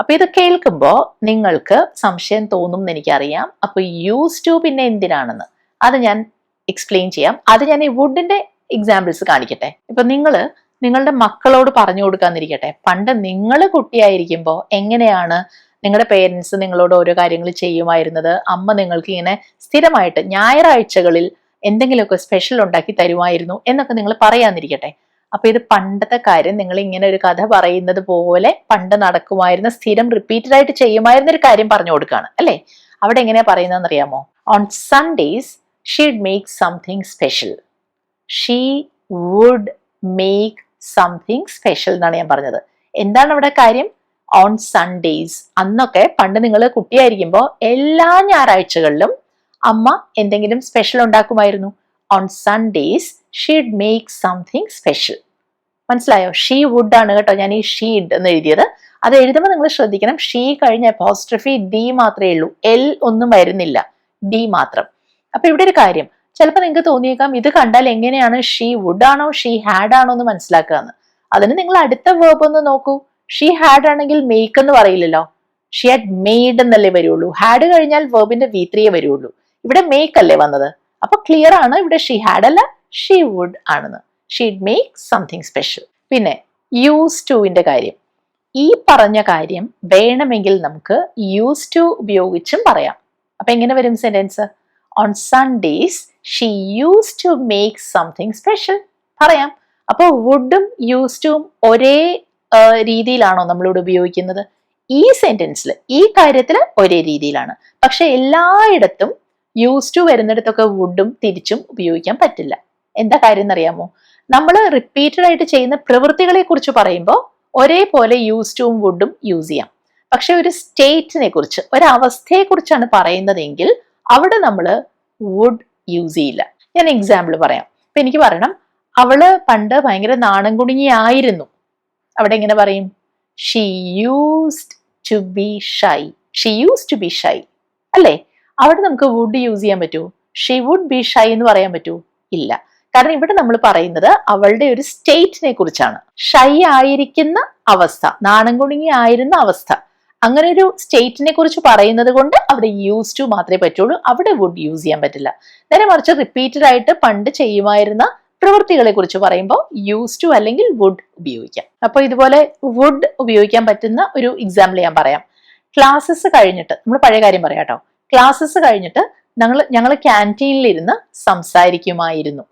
അപ്പൊ ഇത് കേൾക്കുമ്പോൾ നിങ്ങൾക്ക് സംശയം തോന്നും എന്ന് എനിക്കറിയാം. അപ്പൊ യൂസ് ടു പിന്നെ എന്തിനാണെന്ന്. അത് ഞാൻ എക്സ്പ്ലെയിൻ ചെയ്യാം. അത് ഞാൻ ഈ വുഡിന്റെ എക്സാമ്പിൾസ് കാണിക്കട്ടെ. ഇപ്പൊ നിങ്ങൾ നിങ്ങളുടെ മക്കളോട് പറഞ്ഞു കൊടുക്കാന്നിരിക്കട്ടെ. പണ്ട് നിങ്ങൾ കുട്ടിയായിരിക്കുമ്പോൾ എങ്ങനെയാണ് നിങ്ങളുടെ പേരൻസ് നിങ്ങളോട് ഓരോ കാര്യങ്ങൾ ചെയ്യുമായിരുന്നത്? അമ്മ നിങ്ങൾക്ക് ഇങ്ങനെ സ്ഥിരമായിട്ട് ഞായറാഴ്ചകളിൽ എന്തെങ്കിലുമൊക്കെ സ്പെഷ്യൽ ഉണ്ടാക്കി തരുമായിരുന്നു എന്നൊക്കെ നിങ്ങൾ പറയാന്നിരിക്കട്ടെ. അപ്പൊ ഇത് പണ്ടത്തെ കാര്യം. നിങ്ങൾ ഇങ്ങനെ ഒരു കഥ പറയുന്നത് പോലെ പണ്ട് നടക്കുമായിരുന്ന സ്ഥിരം റിപ്പീറ്റഡ് ആയിട്ട് ചെയ്യുമായിരുന്ന ഒരു കാര്യം പറഞ്ഞു കൊടുക്കുകയാണ് അല്ലേ? അവിടെ എങ്ങനെയാ പറയുന്നതെന്ന് അറിയാമോ? On Sundays she'd make something special she would make something special എന്നാണ് ഞാൻ പറഞ്ഞത്. എന്താണ് അവിടെ കാര്യം? ഓൺ സൺഡേസ് അന്നൊക്കെ പണ്ട് നിങ്ങൾ കുട്ടിയായിരിക്കുമ്പോൾ എല്ലാ ഞായറാഴ്ചകളിലും അമ്മ എന്തെങ്കിലും special ഉണ്ടാക്കുമായിരുന്നു. On Sundays she'd make something special മനസ്സിലായോ? ഷീ വുഡ് ആണ് കേട്ടോ ഞാൻ ഈ ഷീഡ് എന്ന് എഴുതിയത്. അത് എഴുതുമ്പോൾ നിങ്ങൾ ശ്രദ്ധിക്കണം. ഷീ കഴിഞ്ഞ പോസ്ട്രഫി ഡി മാത്രമേ ഉള്ളൂ. എൽ ഒന്നും വരുന്നില്ല. ഡി മാത്രം. അപ്പൊ ഇവിടെ ഒരു കാര്യം. ചിലപ്പോൾ നിങ്ങൾക്ക് തോന്നിയേക്കാം ഇത് കണ്ടാൽ എങ്ങനെയാണ് ഷീ വുഡ് ആണോ ഷീ ഹാഡ് ആണോ എന്ന് മനസ്സിലാക്കുക എന്ന് അതിന് നിങ്ങൾ അടുത്ത വേർബ് ഒന്ന് നോക്കൂ. ഷീ ഹാഡ് ആണെങ്കിൽ മേക്ക് എന്ന് പറയില്ലല്ലോ. ഷീ ഹാഡ് മെയ്ഡ് എന്നല്ലേ വരുള്ളൂ. ഹാഡ് കഴിഞ്ഞാൽ വേർബിന്റെ വി ത്രീയെ വരുള്ളൂ. ഇവിടെ മേക്ക് അല്ലേ വന്നത്? അപ്പൊ ക്ലിയർ ആണ്. ഇവിടെ ഷീ ഹാഡ് അല്ല ഷീ വുഡ് ആണെന്ന്. ഷീഡ് മേക്ക് സംതിങ് സ്പെഷ്യൽ പിന്നെ യൂസ് ടുവിന്റെ കാര്യം. ഈ പറഞ്ഞ കാര്യം വേണമെങ്കിൽ നമുക്ക് യൂസ് ടു ഉപയോഗിച്ചും പറയാം. അപ്പൊ എങ്ങനെ വരും sentence on Sundays she use to make something special പറയാം. അപ്പോൾ വുഡും യൂസ് ടുവും ഒരേ രീതിയിലാണോ നമ്മളിവിടെ ഉപയോഗിക്കുന്നത്? ഈ സെന്റൻസിൽ ഈ കാര്യത്തിൽ ഒരേ രീതിയിലാണ്. പക്ഷെ എല്ലായിടത്തും യൂസ് ടു വരുന്നിടത്തൊക്കെ വുഡും തിരിച്ചും ഉപയോഗിക്കാൻ പറ്റില്ല. എന്താ കാര്യം എന്നറിയാമോ? നമ്മൾ റിപ്പീറ്റഡ് ആയിട്ട് ചെയ്യുന്ന പ്രവൃത്തികളെ കുറിച്ച് പറയുമ്പോൾ ഒരേപോലെ യൂസ് ടുവും വുഡും യൂസ് ചെയ്യാം. പക്ഷെ ഒരു സ്റ്റേറ്റിനെ കുറിച്ച് ഒരവസ്ഥയെ കുറിച്ചാണ് പറയുന്നതെങ്കിൽ അവിടെ നമ്മൾ വുഡ് യൂസ് ചെയ്യില്ല. ഞാൻ എക്സാമ്പിൾ പറയാം. ഇപ്പൊ എനിക്ക് പറയണം അവൾ പണ്ട് ഭയങ്കര നാണം കുടുങ്ങിയായിരുന്നു. അവിടെ എങ്ങനെ പറയും? She used to be shy she use to be shy അല്ലേ? അവിടെ നമുക്ക് വുഡ് യൂസ് ചെയ്യാൻ പറ്റുമോ ഷീ വുഡ് ബി ഷൈ എന്ന് പറയാൻ പറ്റുമോ ഇല്ല. കാരണം ഇവിടെ നമ്മൾ പറയുന്നത് അവളുടെ ഒരു സ്റ്റേറ്റിനെ കുറിച്ചാണ്. ഷൈ ആയിരിക്കുന്ന അവസ്ഥ നാണം കുണുങ്ങി ആയിരുന്ന അവസ്ഥ. അങ്ങനെ ഒരു സ്റ്റേറ്റിനെ കുറിച്ച് പറയുന്നത് കൊണ്ട് അവിടെ യൂസ് ടു മാത്രമേ പറ്റുള്ളൂ. അവിടെ വുഡ് യൂസ് ചെയ്യാൻ പറ്റില്ല. നേരെ മറിച്ച് റിപ്പീറ്റഡ് ആയിട്ട് പണ്ട് ചെയ്യുമായിരുന്ന പ്രവൃത്തികളെ കുറിച്ച് പറയുമ്പോൾ യൂസ് ടു അല്ലെങ്കിൽ വുഡ് ഉപയോഗിക്കാം. അപ്പോൾ ഇതുപോലെ വുഡ് ഉപയോഗിക്കാൻ പറ്റുന്ന ഒരു എക്സാമ്പിൾ ഞാൻ പറയാം. ക്ലാസ്സസ് കഴിഞ്ഞിട്ട് നമ്മൾ പഴയ കാര്യം പറയാം കേട്ടോ. ക്ലാസ്സസ് കഴിഞ്ഞിട്ട് ഞങ്ങൾ ഞങ്ങൾ ക്യാന്റീനിലിരുന്ന് സംസാരിക്കുമായിരുന്നു.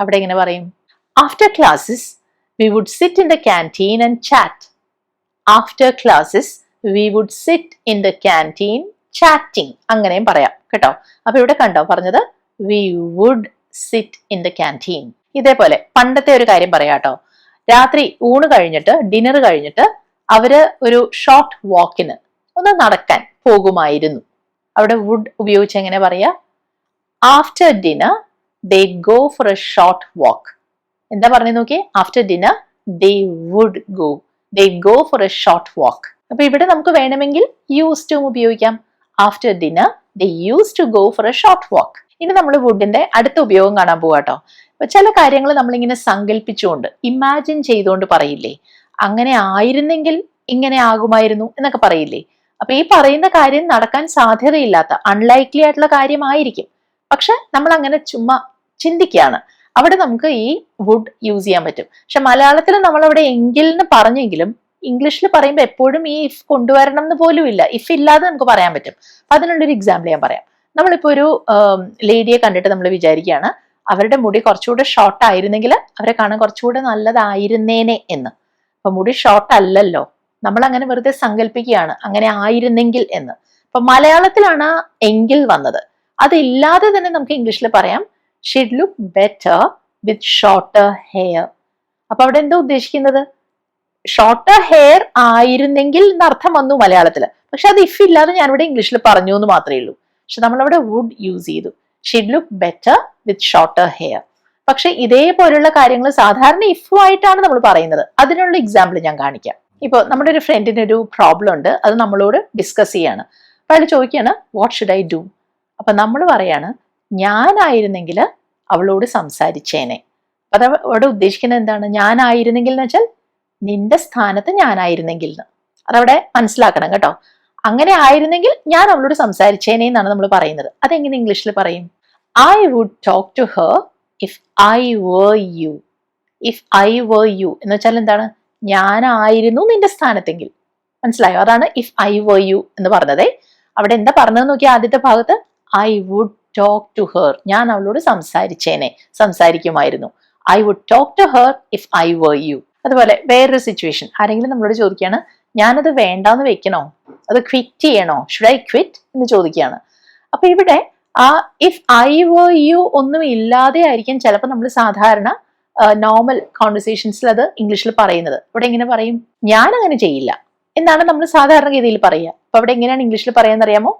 അവിടെ എങ്ങനെ പറയും? After classes we would sit in the canteen and chat after classes we would sit in the canteen chatting അങ്ങനെയും പറയാം കേട്ടോ? അപ്പൊ ഇവിടെ കണ്ടോ പറഞ്ഞത് we would sit in the canteen ഇതേപോലെ പണ്ടത്തെ ഒരു കാര്യം പറയാട്ടോ രാത്രി ഊണ് കഴിഞ്ഞിട്ട് ഡിന്നർ കഴിഞ്ഞിട്ട് അവർ ഒരു ഷോർട്ട് വാക്കിന് ഒന്ന് നടക്കാൻ പോകുമായിരുന്നു. അവിടെ വുഡ് ഉപയോഗിച്ച് എങ്ങനെ പറയാ? After dinner they go for a short walk എന്താ പറഞ്ഞു നോക്കിയേ? After dinner they would go they go for a short walk അപ്പൊ ഇവിടെ നമുക്ക് വേണമെങ്കിൽ യൂസ് ടു ഉപയോഗിക്കാം. After dinner they use to go for a short walk ഇനി നമ്മൾ വുഡിന്റെ അടുത്ത ഉപയോഗം കാണാൻ പോവാട്ടോ അപ്പൊ ചില കാര്യങ്ങൾ നമ്മളിങ്ങനെ സങ്കല്പിച്ചുകൊണ്ട് ഇമാജിൻ ചെയ്തുകൊണ്ട് പറയില്ലേ? അങ്ങനെ ആയിരുന്നെങ്കിൽ ഇങ്ങനെ ആകുമായിരുന്നു എന്നൊക്കെ പറയില്ലേ? അപ്പൊ ഈ പറയുന്ന കാര്യം നടക്കാൻ സാധ്യതയില്ലാത്ത അൺലൈക്ലി ആയിട്ടുള്ള കാര്യമായിരിക്കും. പക്ഷെ നമ്മൾ അങ്ങനെ ചുമ്മാ ചിന്തിക്കുകയാണ്. അവിടെ നമുക്ക് ഈ വുഡ് യൂസ് ചെയ്യാൻ പറ്റും. പക്ഷെ മലയാളത്തിൽ നമ്മൾ അവിടെ എങ്കിൽ എന്ന് പറഞ്ഞെങ്കിലും ഇംഗ്ലീഷിൽ പറയുമ്പോൾ എപ്പോഴും ഈ ഇഫ് കൊണ്ടുവരണം എന്ന് പോലും ഇല്ല. ഇഫ് ഇല്ലാതെ നമുക്ക് പറയാൻ പറ്റും. അപ്പൊ അതിനുള്ളൊരു എക്സാമ്പിൾ ഞാൻ പറയാം. നമ്മളിപ്പോ ഒരു ലേഡിയെ കണ്ടിട്ട് നമ്മൾ വിചാരിക്കുകയാണ് അവരുടെ മുടി കുറച്ചുകൂടെ ഷോർട്ട് ആയിരുന്നെങ്കിൽ അവരെ കാണാൻ കുറച്ചുകൂടെ നല്ലതായിരുന്നേനെ എന്ന്. അപ്പൊ മുടി ഷോർട്ട് അല്ലല്ലോ. നമ്മൾ അങ്ങനെ വെറുതെ സങ്കല്പിക്കുകയാണ് അങ്ങനെ ആയിരുന്നെങ്കിൽ എന്ന്. അപ്പൊ മലയാളത്തിലാണ് എങ്കിൽ വന്നത്. അതില്ലാതെ തന്നെ നമുക്ക് ഇംഗ്ലീഷിൽ പറയാം she'd look better with shorter hair അപ്പൊ അവിടെ എന്താ ഉദ്ദേശിക്കുന്നത്? ഷോർട്ടർ ഹെയർ ആയിരുന്നെങ്കിൽ എന്നർത്ഥം വന്നു മലയാളത്തിൽ പക്ഷെ അത് ഇഫ് ഇല്ലാതെ ഞാനിവിടെ ഇംഗ്ലീഷിൽ പറഞ്ഞു എന്ന് മാത്രമേ ഉള്ളൂ. പക്ഷെ നമ്മളവിടെ വുഡ് യൂസ് ചെയ്തു. She'd look better with shorter hair പക്ഷെ ഇതേപോലുള്ള കാര്യങ്ങൾ സാധാരണ ഇഫുമായിട്ടാണ് നമ്മൾ പറയുന്നത്. അതിനുള്ള എക്സാമ്പിൾ ഞാൻ കാണിക്കാം. ഇപ്പോൾ നമ്മുടെ ഒരു ഫ്രണ്ടിന് ഒരു പ്രോബ്ലം ഉണ്ട്. അത് നമ്മളോട് ഡിസ്കസ് ചെയ്യാണ്. അപ്പോൾ അയാൾ ചോദിക്കുകയാണ് വാട്ട് ഷുഡ് ഐ ഡു അപ്പം നമ്മൾ പറയാണ് ഞാനായിരുന്നെങ്കിൽ അവളോട് സംസാരിച്ചേനെ. അത് അവിടെ ഉദ്ദേശിക്കുന്നത് എന്താണ്? ഞാനായിരുന്നെങ്കിൽ എന്ന് വെച്ചാൽ നിന്റെ സ്ഥാനത്ത് ഞാനായിരുന്നെങ്കിൽ എന്ന്. അതവിടെ മനസ്സിലാക്കണം കേട്ടോ. അങ്ങനെ ആയിരുന്നെങ്കിൽ ഞാൻ അവളോട് സംസാരിച്ചേനെ എന്നാണ് നമ്മൾ പറയുന്നത്. അതെങ്ങനെ ഇംഗ്ലീഷിൽ പറയും? I would talk to her if I were you if I were you എന്ന് വെച്ചാൽ എന്താണ്? ഞാനായിരുന്നു നിന്റെ സ്ഥാനത്തെങ്കിൽ. മനസ്സിലായോ? അതാണ് ഇഫ് ഐ വർ യു എന്ന് പറഞ്ഞതേ. അവിടെ എന്താ പറഞ്ഞത് നോക്കിയ ആദ്യത്തെ ഭാഗത്ത് I would talk to her ഞാൻ അവളോട് സംസാരിച്ചേനെ. സംസാരിക്കുമായിരുന്നു. I would talk to her if I were you അതുപോലെ വേറൊരു സിറ്റുവേഷൻ ആരെങ്കിലും നമ്മളോട് ചോദിക്കുകയാണ് ഞാനത് വേണ്ടാന്ന് വെക്കണോ? അത് ക്വിറ്റ് ചെയ്യണോ? ഷുഡ് ഐ ക്വിറ്റ് എന്ന് ചോദിക്കുകയാണ്. അപ്പൊ ഇവിടെ ആ ഇഫ് ഐ വർ യു ഒന്നും ഇല്ലാതെ ആയിരിക്കും ചിലപ്പോൾ നമ്മൾ സാധാരണ നോർമൽ കോൺവെർസേഷൻസിൽ അത് ഇംഗ്ലീഷിൽ പറയുന്നത്. ഇവിടെ എങ്ങനെ പറയും? ഞാൻ അങ്ങനെ ചെയ്യില്ല. എന്നാണ് നമ്മൾ സാധാരണ സാധാരണഗതിയിൽ പറയുക. അപ്പൊ അവിടെ എങ്ങനെയാണ് ഇംഗ്ലീഷിൽ പറയാന്ന് അറിയാമോ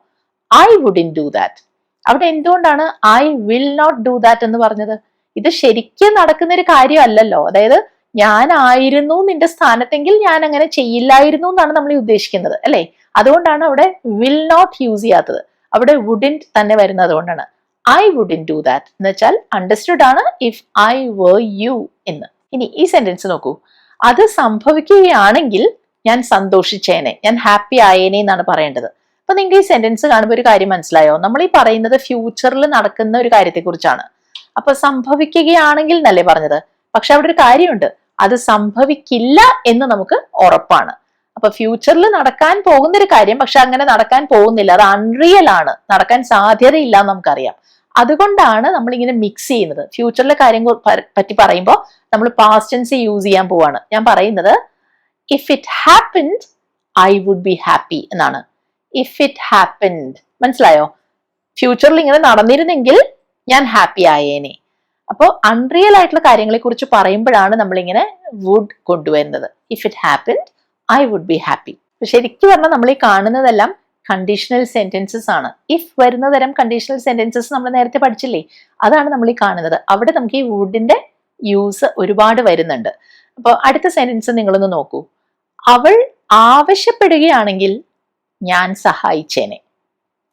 ഐ വുഡിൻ ഡു ദാറ്റ് അവിടെ എന്തുകൊണ്ടാണ് I will not do that എന്ന് പറഞ്ഞത്? ഇത് ശരിക്കും നടക്കുന്ന ഒരു കാര്യമല്ലല്ലോ. അതായത് ഞാനായിരുന്നു നിന്റെ സ്ഥാനത്തെങ്കിൽ ഞാൻ അങ്ങനെ ചെയ്യില്ലായിരുന്നു എന്നാണ് നമ്മൾ ഉദ്ദേശിക്കുന്നത് അല്ലെ? അതുകൊണ്ടാണ് അവിടെ വിൽ നോട്ട് യൂസ് ചെയ്യാത്തത്. അവിടെ വുഡിൻ തന്നെ വരുന്നത് അതുകൊണ്ടാണ് ഐ വുഡിൻ ഡു ദാറ്റ് എന്ന് വെച്ചാൽ അണ്ടർസ്റ്റുഡ് ആണ് ഇഫ് ഐ വർ യു എന്ന്. ഇനി ഈ സെന്റൻസ് നോക്കൂ. അത് സംഭവിക്കുകയാണെങ്കിൽ ഞാൻ സന്തോഷിച്ചേനെ ഞാൻ ഹാപ്പി ആയേനെ എന്നാണ് പറയേണ്ടത്. അപ്പൊ നിങ്ങൾക്ക് ഈ സെന്റൻസ് കാണുമ്പോൾ ഒരു കാര്യം മനസ്സിലായോ? നമ്മൾ ഈ പറയുന്നത് ഫ്യൂച്ചറിൽ നടക്കുന്ന ഒരു കാര്യത്തെക്കുറിച്ചാണ്. അപ്പൊ സംഭവിക്കുകയാണെങ്കിൽ എന്നല്ലേ പറഞ്ഞത്? പക്ഷെ അവിടെ ഒരു കാര്യമുണ്ട്. അത് സംഭവിക്കില്ല എന്ന് നമുക്ക് ഉറപ്പാണ്. അപ്പൊ ഫ്യൂച്ചറിൽ നടക്കാൻ പോകുന്ന ഒരു കാര്യം പക്ഷെ അങ്ങനെ നടക്കാൻ പോകുന്നില്ല. അത് അൺറിയൽ ആണ്. നടക്കാൻ സാധ്യതയില്ല എന്ന് നമുക്കറിയാം. അതുകൊണ്ടാണ് നമ്മൾ ഇങ്ങനെ മിക്സ് ചെയ്യുന്നത് ഫ്യൂച്ചറിലെ കാര്യം പറ്റി പറയുമ്പോൾ നമ്മൾ പാസ്റ്റ് ടെൻസ് യൂസ് ചെയ്യാൻ പോവാണ്. ഞാൻ പറയുന്നത് if it happened I would be happy എന്നാണ്. ഇഫ് ഇറ്റ് ഹാപ്പൻഡ് മനസ്സിലായോ? ഫ്യൂച്ചറിൽ ഇങ്ങനെ നടന്നിരുന്നെങ്കിൽ ഞാൻ ഹാപ്പി ആയേനെ. അപ്പോൾ അൺറിയൽ ആയിട്ടുള്ള കാര്യങ്ങളെ കുറിച്ച് പറയുമ്പോഴാണ് നമ്മളിങ്ങനെ വുഡ് കൊണ്ടുവരുന്നത്. If it happened I would be happy ശരിക്കും പറഞ്ഞാൽ നമ്മൾ ഈ കാണുന്നതെല്ലാം കണ്ടീഷണൽ സെന്റൻസസ് ആണ്. ഇഫ് വരുന്ന തരം കണ്ടീഷണൽ സെന്റൻസസ് നമ്മൾ നേരത്തെ പഠിച്ചില്ലേ? അതാണ് നമ്മൾ ഈ കാണുന്നത്. അവിടെ നമുക്ക് ഈ വുഡിന്റെ യൂസ് ഒരുപാട് വരുന്നുണ്ട്. അപ്പോൾ അടുത്ത സെന്റൻസ് നിങ്ങളൊന്ന് നോക്കൂ. അവൾ ആവശ്യപ്പെടുകയാണെങ്കിൽ ഞാൻ സഹായിച്ചേനെ.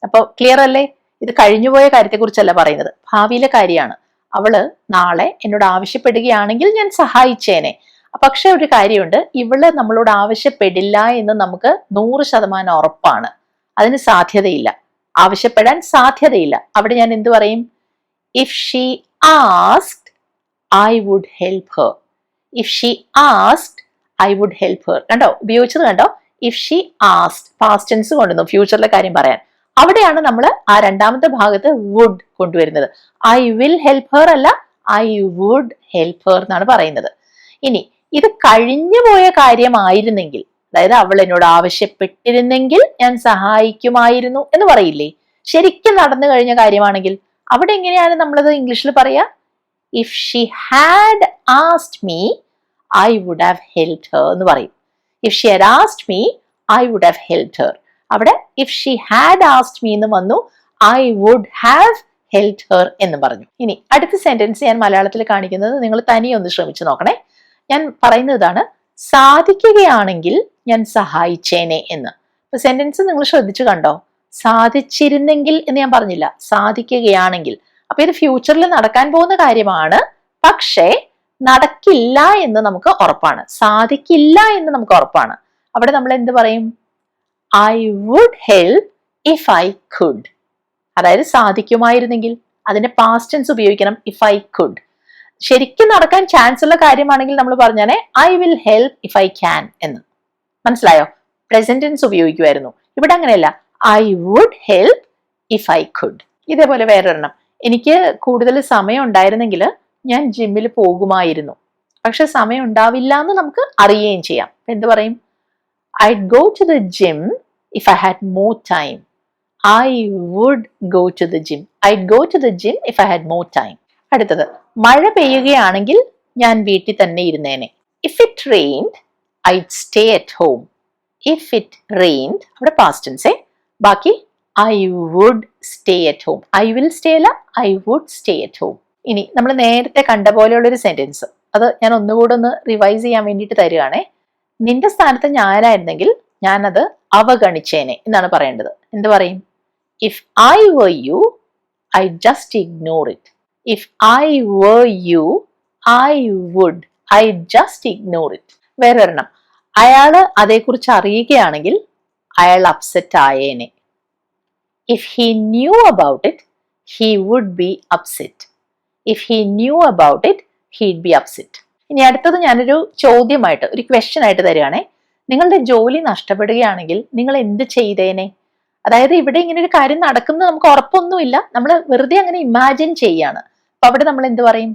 അപ്പോൾ ക്ലിയർ അല്ലേ? ഇത് കഴിഞ്ഞുപോയ കാര്യത്തെക്കുറിച്ചല്ല പറയുന്നത്. ഭാവിയിലെ കാര്യമാണ്. അവൾ നാളെ എന്നോട് ആവശ്യപ്പെടുകയാണെങ്കിൽ ഞാൻ സഹായിച്ചേനെ. പക്ഷെ ഒരു കാര്യമുണ്ട്. ഇവൾ നമ്മളോട് ആവശ്യപ്പെടില്ല എന്ന് നമുക്ക് നൂറ് ശതമാനം ഉറപ്പാണ്. അതിന് സാധ്യതയില്ല. ആവശ്യപ്പെടാൻ സാധ്യതയില്ല. അവിടെ ഞാൻ എന്തു പറയും? If she asked I would help her if she asked I would help her കണ്ടോ? ഉപയോഗിച്ചത് കണ്ടോ? If she asked past tense കൊണ്ടുവന്നു ഫ്യൂച്ചറിലെ കാര്യം പറയാൻ. അവിടെയാണ് നമ്മൾ ആ രണ്ടാമത്തെ ഭാഗത്ത് വുഡ് കൊണ്ടുവരുന്നത്. ഐ വിൽ ഹെൽപ്പ് ഹർ അല്ല ഐ വുഡ് ഹെൽപ്പ് ഹർ എന്നാണ് പറയുന്നത്. ഇനി ഇത് കഴിഞ്ഞു പോയ കാര്യമായിരുന്നെങ്കിൽ അതായത് അവൾ എന്നോട് ആവശ്യപ്പെട്ടിരുന്നെങ്കിൽ ഞാൻ സഹായിക്കുമായിരുന്നു എന്ന് പറയില്ലേ? ശരിക്കും നടന്നു കഴിഞ്ഞ കാര്യമാണെങ്കിൽ അവിടെ എങ്ങനെയാണ് നമ്മളത് ഇംഗ്ലീഷിൽ പറയാ? If she had asked me I would have help her എന്ന് പറയും. If she had asked me I would have help her അവിടെ if she had asked me എന്ന് വന്നു I would have help her എന്ന് പറഞ്ഞു. ഇനി അടുത്ത സെന്റൻസ് ഞാൻ മലയാളത്തിൽ കാണിക്കുന്നത് നിങ്ങൾ തനിയൊന്ന് ശ്രമിച്ചു നോക്കണേ. ഞാൻ പറയുന്നതാണ് സാധിക്കുകയാണെങ്കിൽ ഞാൻ സഹായിച്ചേനെ എന്ന്. അപ്പൊ സെന്റൻസ് നിങ്ങൾ ശ്രദ്ധിച്ചു കണ്ടോ? സാധിച്ചിരുന്നെങ്കിൽ എന്ന് ഞാൻ പറഞ്ഞില്ല. സാധിക്കുകയാണെങ്കിൽ. അപ്പൊ ഇത് ഫ്യൂച്ചറിൽ നടക്കാൻ പോകുന്ന കാര്യമാണ്. പക്ഷേ നടക്കില്ല എന്ന് നമുക്ക് ഉറപ്പാണ്. സാധിക്കില്ല എന്ന് നമുക്ക് ഉറപ്പാണ്. അവിടെ നമ്മൾ എന്ത് പറയും? I would help if I could അതായത് സാധിക്കുമായിരുന്നെങ്കിൽ. അതിന്റെ പാസ്റ്റ് ടെൻസ് ഉപയോഗിക്കണം. ഇഫ് ഐ കുഡ് ശരിക്കും നടക്കാൻ ചാൻസ് ഉള്ള കാര്യമാണെങ്കിൽ നമ്മൾ പറഞ്ഞാലേ I will help if I can എന്ന്. മനസ്സിലായോ? പ്രസന്റൻസ് ഉപയോഗിക്കുമായിരുന്നു ഇവിടെ അങ്ങനെയല്ല. I would help if I could ഇതേപോലെ വേറൊരെണ്ണം. എനിക്ക് കൂടുതൽ സമയം ഉണ്ടായിരുന്നെങ്കിൽ ഞാൻ ജിമ്മിൽ പോകുമായിരുന്നു. പക്ഷെ സമയം ഉണ്ടാവില്ല എന്ന് നമുക്ക് അറിയുകയും ചെയ്യാം. എന്ത് പറയും? I go to the gym if I had more time I would go to the gym I go to the gym if I had more time അടുത്തത്. മഴ പെയ്യുകയാണെങ്കിൽ ഞാൻ വീട്ടിൽ തന്നെ ഇരുന്നേനെ. If it rained I stay at home if it rained അവിടെ പാസ്റ്റൻസേ ബാക്കി I would stay at home I will stay അല്ല I would stay at home ഇനി നമ്മൾ നേരത്തെ കണ്ട പോലെയുള്ളൊരു സെന്റൻസ് അത് ഞാൻ ഒന്നുകൂടെ ഒന്ന് റിവൈസ് ചെയ്യാൻ വേണ്ടിയിട്ട് തരികയാണേ. നിന്റെ സ്ഥാനത്ത് ഞാനായിരുന്നെങ്കിൽ ഞാനത് അവഗണിച്ചേനെ എന്നാണ് പറയേണ്ടത്. എന്ത് പറയും? If I were you I just ignore it if I were you I would I just ignore it വേറെ ഒരെണ്ണം അയാൾ അതേക്കുറിച്ച് അറിയുകയാണെങ്കിൽ അയാൾ upset ആയേനെ. If he knew about it he would be upset if he knew about it he'd be upset ഇനി അടുത്തത് ഞാനൊരു ചോദ്യമായിട്ട് ഒരു ക്വസ്റ്റ്യൻ ആയിട്ട് തരികയാണേ. നിങ്ങളുടെ ജോലി നഷ്ടപ്പെടുകയാണെങ്കിൽ നിങ്ങൾ എന്ത് ചെയ്തേനെ? അതായത് ഇവിടെ ഇങ്ങനെ ഒരു കാര്യം നടക്കുന്നത് നമുക്ക് ഉറപ്പൊന്നുമില്ല. നമ്മൾ വെറുതെ അങ്ങനെ ഇമാജിൻ ചെയ്യാണ്. അപ്പൊ അവിടെ നമ്മൾ എന്ത് പറയും?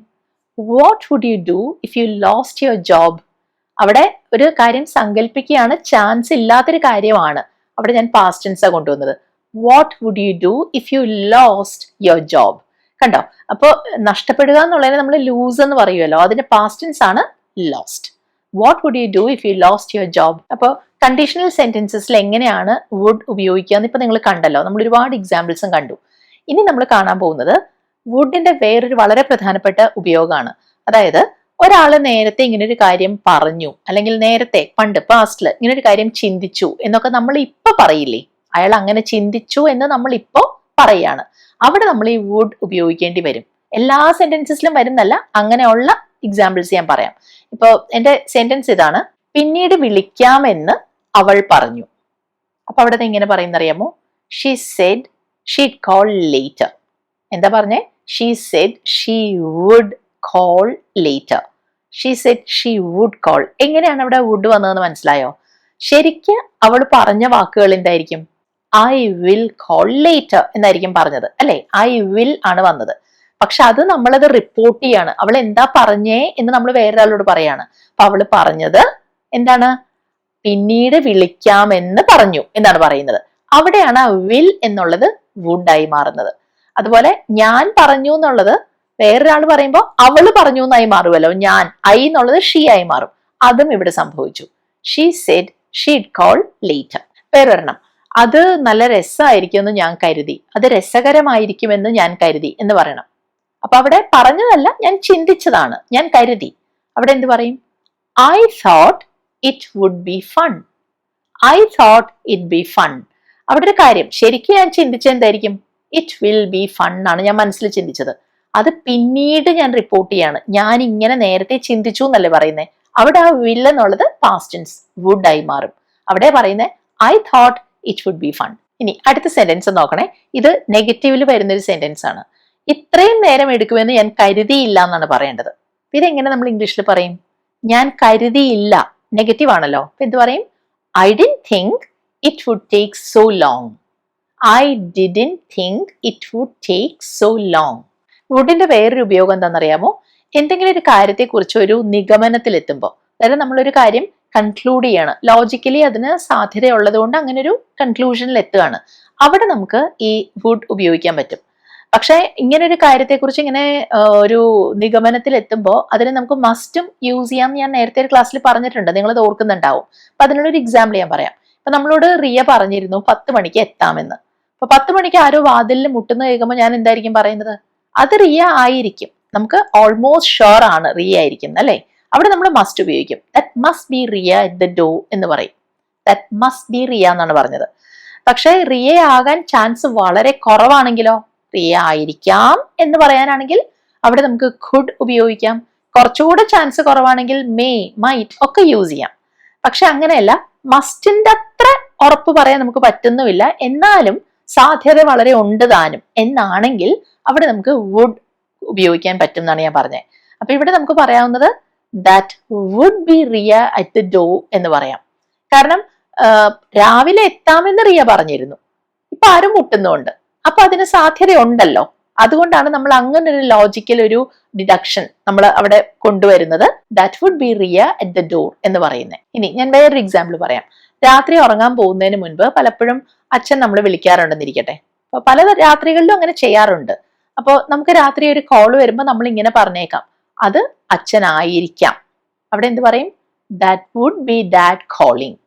What would you do if you lost your job അവിടെ ഒരു കാര്യം സങ്കല്പിക്കുകയാണ് ചാൻസ് ഇല്ലാത്തൊരു കാര്യമാണ്. അവിടെ ഞാൻ പാസ്റ്റൻസാ കൊണ്ടുവന്നത്. What would you do if you lost your job കണ്ടോ? അപ്പോൾ നഷ്ടപ്പെടുക എന്നുള്ളതിനെ നമ്മൾ ലൂസ് എന്ന് പറയുമല്ലോ. അതിന്റെ പാസ്റ്റൻസ് ആണ് lost what would you do if you lost your job അപ്പോൾ കണ്ടീഷണൽ സെന്റൻസസിൽ എങ്ങനെയാണ് വുഡ് ഉപയോഗിക്കുക എന്ന് ഇപ്പൊ നിങ്ങൾ കണ്ടല്ലോ. നമ്മൾ ഒരുപാട് എക്സാമ്പിൾസും കണ്ടു. ഇനി നമ്മൾ കാണാൻ പോകുന്നത് വുഡിന്റെ വേറൊരു വളരെ പ്രധാനപ്പെട്ട ഉപയോഗമാണ്. അതായത് ഒരാൾ നേരത്തെ ഇങ്ങനെ ഒരു കാര്യം പറഞ്ഞു അല്ലെങ്കിൽ നേരത്തെ പണ്ട് പാസ്റ്റിൽ ഇങ്ങനെ ഒരു കാര്യം ചിന്തിച്ചു എന്നൊക്കെ നമ്മൾ ഇപ്പൊ പറയില്ലേ? അയാൾ അങ്ങനെ ചിന്തിച്ചു എന്ന് നമ്മൾ ഇപ്പോ പറയാണ്. അവിടെ നമ്മൾ ഈ വുഡ് ഉപയോഗിക്കേണ്ടി വരും. എല്ലാ സെന്റൻസസിലും വരുന്നല്ല അങ്ങനെയുള്ള എക്സാമ്പിൾസ് ഞാൻ പറയാം. ഇപ്പൊ എന്റെ സെന്റൻസ് ഇതാണ് പിന്നീട് വിളിക്കാമെന്ന് അവൾ പറഞ്ഞു. അപ്പൊ അവിടെ ഇങ്ങനെ പറയുന്നറിയാമോ? She said she call later എന്താ പറഞ്ഞേ? She said she would call later she said she would call എങ്ങനെയാണ് അവിടെ വുഡ് വന്നതെന്ന് മനസ്സിലായോ? ശരിക്ക് അവൾ പറഞ്ഞ വാക്കുകൾ എന്തായിരിക്കും? ഐ വിൽ കോൾ ലേറ്റർ എന്നായിരിക്കും പറഞ്ഞത്. അല്ലെ? ഐ വിൽ ആണ് വന്നത്. പക്ഷെ അത് നമ്മളത് റിപ്പോർട്ട് ചെയ്യാണ്. അവൾ എന്താ പറഞ്ഞേ എന്ന് നമ്മൾ വേറൊരാളോട് പറയാണ്. അപ്പൊ അവൾ പറഞ്ഞത് എന്താണ്? പിന്നീട് വിളിക്കാമെന്ന് പറഞ്ഞു എന്നാണ് പറയുന്നത്. അവിടെയാണ് വിൽ എന്നുള്ളത് വുഡായി മാറുന്നത്. അതുപോലെ ഞാൻ പറഞ്ഞു എന്നുള്ളത് വേറൊരാൾ പറയുമ്പോൾ അവൾ പറഞ്ഞു എന്നായി മാറുമല്ലോ ഞാൻ ഐ എന്നുള്ളത് ഷീ ആയി മാറും. അതും ഇവിടെ സംഭവിച്ചു. She said she'd call later വേറൊരെണ്ണം. അത് നല്ല രസമായിരിക്കും എന്ന് ഞാൻ കരുതി. അത് രസകരമായിരിക്കുമെന്ന് ഞാൻ കരുതി എന്ന് പറയണം. അപ്പൊ അവിടെ പറഞ്ഞതല്ല ഞാൻ ചിന്തിച്ചതാണ്. ഞാൻ കരുതി. അവിടെ എന്ത് പറയും? I thought it would be fun I thought it be fun അവിടെ ഒരു കാര്യം. ശരിക്കും ഞാൻ ചിന്തിച്ചത് എന്തായിരിക്കും? ഇറ്റ് വിൽ ബി ആണ് ഞാൻ മനസ്സിൽ ചിന്തിച്ചത്. അത് പിന്നീട് ഞാൻ റിപ്പോർട്ട് ചെയ്യാണ്. ഞാൻ ഇങ്ങനെ നേരത്തെ ചിന്തിച്ചു എന്നല്ലേ പറയുന്നത് അവിടെ ആ വിൽ എന്നുള്ളത് പാസ്റ്റൻസ് വുഡ് ആയി മാറും. അവിടെ പറയുന്നത് I thought it would be fun ഇനി അടുത്ത സെന്റൻസ് നോക്കണേ. ഇത് നെഗറ്റീവിൽ വരുന്ന ഒരു സെന്റൻസ് ആണ്. ഇത്രയും നേരം എടുക്കുമെന്ന് ഞാൻ കരുതിയില്ല എന്നാണ് പറയേണ്ടത്. ഇതെങ്ങനെ നമ്മൾ ഇംഗ്ലീഷിൽ പറയും? ഞാൻ കരുതിയില്ല. നെഗറ്റീവ് ആണല്ലോ. അപ്പൊ എന്ത് പറയും? I didn't think it would take so long I didn't think it would take so long വുഡിന്റെ വേറൊരു ഉപയോഗം എന്താണെന്നറിയാമോ? എന്തെങ്കിലും ഒരു കാര്യത്തെക്കുറിച്ച് ഒരു നിഗമനത്തിലെത്തുമ്പോൾ അതായത് നമ്മളൊരു കാര്യം കൺക്ലൂഡ് ചെയ്യാണ്. ലോജിക്കലി അതിന് സാധ്യതയുള്ളത് കൊണ്ട് അങ്ങനെ ഒരു കൺക്ലൂഷനിൽ എത്തുകയാണ് അവിടെ നമുക്ക് ഈ വുഡ് ഉപയോഗിക്കാൻ പറ്റും. പക്ഷേ ഇങ്ങനെ ഒരു കാര്യത്തെക്കുറിച്ച് ഇങ്ങനെ ഒരു നിഗമനത്തിൽ എത്തുമ്പോൾ അതിനെ നമുക്ക് മസ്റ്റും യൂസ് ചെയ്യാം ഞാൻ നേരത്തെ ഒരു ക്ലാസ്സിൽ പറഞ്ഞിട്ടുണ്ട്. നിങ്ങൾ ഓർക്കുന്നുണ്ടാവും. അപ്പൊ അതിനുള്ളൊരു എക്സാമ്പിൾ ഞാൻ പറയാം. അപ്പൊ നമ്മളോട് റിയ പറഞ്ഞിരുന്നു പത്ത് മണിക്ക് എത്താമെന്ന്. അപ്പൊ പത്ത് മണിക്ക് ആരോ വാതിലിൽ മുട്ടുന്ന കേൾക്കുമ്പോൾ ഞാൻ എന്തായിരിക്കും പറയുന്നത്? അത് റിയ ആയിരിക്കും. നമുക്ക് ഓൾമോസ്റ്റ് ഷുവർ ആണ് റിയ ആയിരിക്കും അല്ലേ? അവിടെ നമ്മൾ മസ്റ്റ് ഉപയോഗിക്കും. That must be Ria at the door എന്ന് പറയും. ദറ്റ് മസ്റ്റ് ബി റിയ എന്നാണ് പറഞ്ഞത്. പക്ഷേ റിയ ആകാൻ ചാൻസ് വളരെ കുറവാണെങ്കിലോ? റിയ ആയിരിക്കാം എന്ന് പറയാനാണെങ്കിൽ അവിടെ നമുക്ക് ഖുഡ് ഉപയോഗിക്കാം. കുറച്ചുകൂടെ ചാൻസ് കുറവാണെങ്കിൽ മേ മൈറ്റ് ഒക്കെ യൂസ് ചെയ്യാം. പക്ഷെ അങ്ങനെയല്ല മസ്റ്റിന്റെ അത്ര ഉറപ്പ് പറയാൻ നമുക്ക് പറ്റുന്നുമില്ല. എന്നാലും സാധ്യത വളരെ ഉണ്ട് താനും. എന്നാണെങ്കിൽ അവിടെ നമുക്ക് വുഡ് ഉപയോഗിക്കാൻ പറ്റും എന്നാണ് ഞാൻ പറഞ്ഞത്. അപ്പൊ ഇവിടെ നമുക്ക് പറയാവുന്നത് that would be Ria at the door എന്ന് പറയാം. കാരണം രാവിലെ എത്താമെന്ന് റിയ പറഞ്ഞിരുന്നു. ഇപ്പൊ ആരും മുട്ടുന്നുണ്ട് അപ്പൊ അതിന് സാധ്യതയുണ്ടല്ലോ. അതുകൊണ്ടാണ് നമ്മൾ അങ്ങനെ ഒരു ലോജിക്കൽ ഒരു ഡിഡക്ഷൻ നമ്മൾ അവിടെ കൊണ്ടുവരുന്നത്. That would be Ria at the door എന്ന് പറയുന്നത്. ഇനി ഞാൻ വേറൊരു എക്സാമ്പിൾ പറയാം. രാത്രി ഉറങ്ങാൻ പോകുന്നതിന് മുൻപ് പലപ്പോഴും അച്ഛൻ നമ്മൾ വിളിക്കാറുണ്ടെന്നിരിക്കട്ടെ. അപ്പൊ പല രാത്രികളിലും അങ്ങനെ ചെയ്യാറുണ്ട്. അപ്പോൾ നമുക്ക് രാത്രി ഒരു കോൾ വരുമ്പോൾ നമ്മൾ ഇങ്ങനെ പറഞ്ഞേക്കാം. അത് അച്ഛനായിരിക്കാം. അവിടെ എന്ത് പറയും? That would be dad calling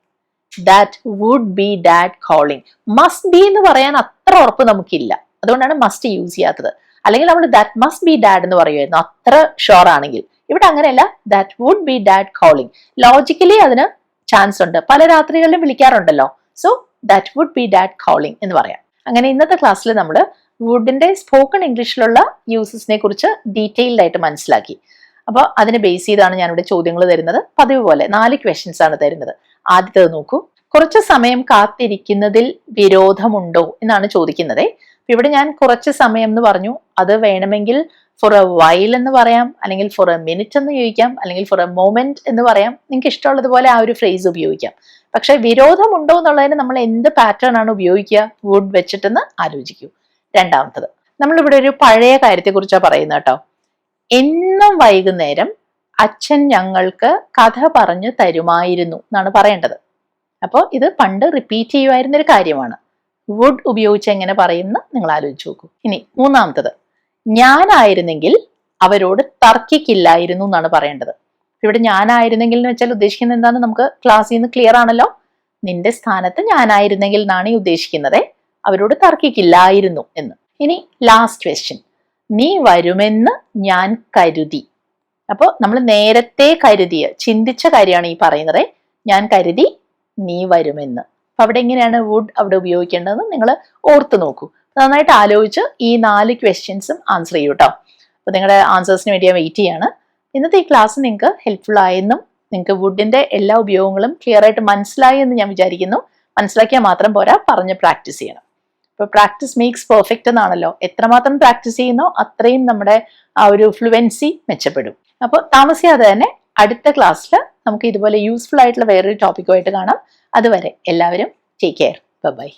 that would be dad calling must be എന്ന് പറയാൻ അത്ര ഉറപ്പ് നമുക്കില്ല. അതുകൊണ്ടാണ് മസ്റ്റ് യൂസ് ചെയ്യാത്തത്. അല്ലെങ്കിൽ നമ്മൾ ദാറ്റ് മസ്റ്റ് ബി ഡാഡ് എന്ന് പറയുമായിരുന്നു. അത്ര ഷുവർ ആണെങ്കിൽ. ഇവിടെ അങ്ങനെയല്ല. That would be dad calling logically അതിന് ചാൻസ് ഉണ്ട്. പല രാത്രികളിലും വിളിക്കാറുണ്ടല്ലോ. So that would be dad calling എന്ന് പറയാം. അങ്ങനെ ഇന്നത്തെ ക്ലാസ്സിൽ നമ്മൾ വുഡിന്റെ സ്പോക്കൺ ഇംഗ്ലീഷിലുള്ള യൂസസിനെ കുറിച്ച് ഡീറ്റെയിൽഡ് ആയിട്ട് മനസ്സിലാക്കി. അപ്പോൾ അതിനെ ബേസ് ചെയ്താണ് ഞാനിവിടെ ചോദ്യങ്ങൾ തരുന്നത്. പതിവ് പോലെ നാല് ക്വസ്റ്റ്യൻസ് ആണ് തരുന്നത്. ആദ്യത്തേത് നോക്കൂ. കുറച്ച് സമയം കാത്തിരിക്കുന്നതിൽ വിരോധമുണ്ടോ എന്നാണ് ചോദിക്കുന്നത്. ഇവിടെ ഞാൻ കുറച്ച് സമയം എന്ന് പറഞ്ഞു. അത് വേണമെങ്കിൽ ഫോർ എ വൈൽ എന്ന് പറയാം അല്ലെങ്കിൽ ഫോർ എ മിനിറ്റ് എന്ന് ചോദിക്കാം അല്ലെങ്കിൽ ഫോർ എ മൊമെന്റ് എന്ന് പറയാം നിങ്ങൾക്ക് ഇഷ്ടമുള്ളതുപോലെ ആ ഒരു ഫ്രേസ് ഉപയോഗിക്കാം. പക്ഷെ വിരോധമുണ്ടോ എന്നുള്ളതിന് നമ്മൾ എന്ത് പാറ്റേൺ ആണ് ഉപയോഗിക്കുക വുഡ് വെച്ചിട്ടെന്ന് ആലോചിക്കൂ. രണ്ടാമത്തത് നമ്മളിവിടെ ഒരു പഴയ കാര്യത്തെക്കുറിച്ചാണ് പറയുന്നത് കേട്ടോ. എന്നും വൈകുന്നേരം അച്ഛൻ ഞങ്ങൾക്ക് കഥ പറഞ്ഞു തരുമായിരുന്നു എന്നാണ് പറയേണ്ടത്. അപ്പോൾ ഇത് പണ്ട് റിപ്പീറ്റ് ചെയ്യുമായിരുന്ന ഒരു കാര്യമാണ്. വുഡ് ഉപയോഗിച്ച് എങ്ങനെ പറയുന്ന നിങ്ങൾ ആലോചിച്ച് നോക്കൂ. ഇനി മൂന്നാമത്തത് ഞാനായിരുന്നെങ്കിൽ അവരോട് തർക്കിക്കില്ലായിരുന്നു എന്നാണ് പറയേണ്ടത്. ഇവിടെ ഞാനായിരുന്നെങ്കിൽ എന്ന് വെച്ചാൽ ഉദ്ദേശിക്കുന്നത് എന്താണെന്ന് നമുക്ക് ക്ലാസ്സിൽ നിന്ന് ക്ലിയർ ആണല്ലോ? നിന്റെ സ്ഥാനത്ത് ഞാനായിരുന്നെങ്കിൽ എന്നാണ് ഈ ഉദ്ദേശിക്കുന്നത്. അവരോട് തർക്കിക്കില്ലായിരുന്നു എന്ന്. ഇനി ലാസ്റ്റ് ക്വസ്റ്റ്യൻ നീ വരുമെന്ന് ഞാൻ കരുതി. അപ്പോൾ നമ്മൾ നേരത്തെ കരുതിയ ചിന്തിച്ച കാര്യമാണ് ഈ പറയുന്നത്. ഞാൻ കരുതി നീ വരുമെന്ന്. അപ്പൊ അവിടെ എങ്ങനെയാണ് വുഡ് അവിടെ ഉപയോഗിക്കേണ്ടതെന്ന് നിങ്ങൾ ഓർത്തു നോക്കൂ. നന്നായിട്ട് ആലോചിച്ച് ഈ നാല് ക്വസ്റ്റ്യൻസും ആൻസർ ചെയ്യൂ കേട്ടോ അപ്പൊ നിങ്ങളുടെ ആൻസേഴ്സിന് വേണ്ടി ഞാൻ വെയിറ്റ് ചെയ്യാണ്. ഇന്നത്തെ ഈ ക്ലാസ് നിങ്ങൾക്ക് ഹെൽപ്ഫുൾ ആയെന്നും നിങ്ങൾക്ക് വുഡിന്റെ എല്ലാ ഉപയോഗങ്ങളും ക്ലിയർ ആയിട്ട് മനസ്സിലായി എന്ന് ഞാൻ വിചാരിക്കുന്നു. മനസ്സിലാക്കിയാൽ മാത്രം പോരാ പറഞ്ഞ് പ്രാക്ടീസ് ചെയ്യണം. അപ്പോൾ പ്രാക്ടീസ് മേക്സ് പെർഫെക്റ്റ് എന്നാണല്ലോ. എത്രമാത്രം പ്രാക്ടീസ് ചെയ്യുന്നോ അത്രയും നമ്മുടെ ആ ഒരു ഫ്ലുവൻസി മെച്ചപ്പെടും. അപ്പോൾ താമസിയാതെ തന്നെ അടുത്ത ക്ലാസ്സിൽ നമുക്ക് ഇതുപോലെ യൂസ്ഫുൾ ആയിട്ടുള്ള വേറൊരു ടോപ്പിക്കുമായിട്ട് കാണാം. അതുവരെ എല്ലാവരും ടേക്ക് കെയർ ബൈ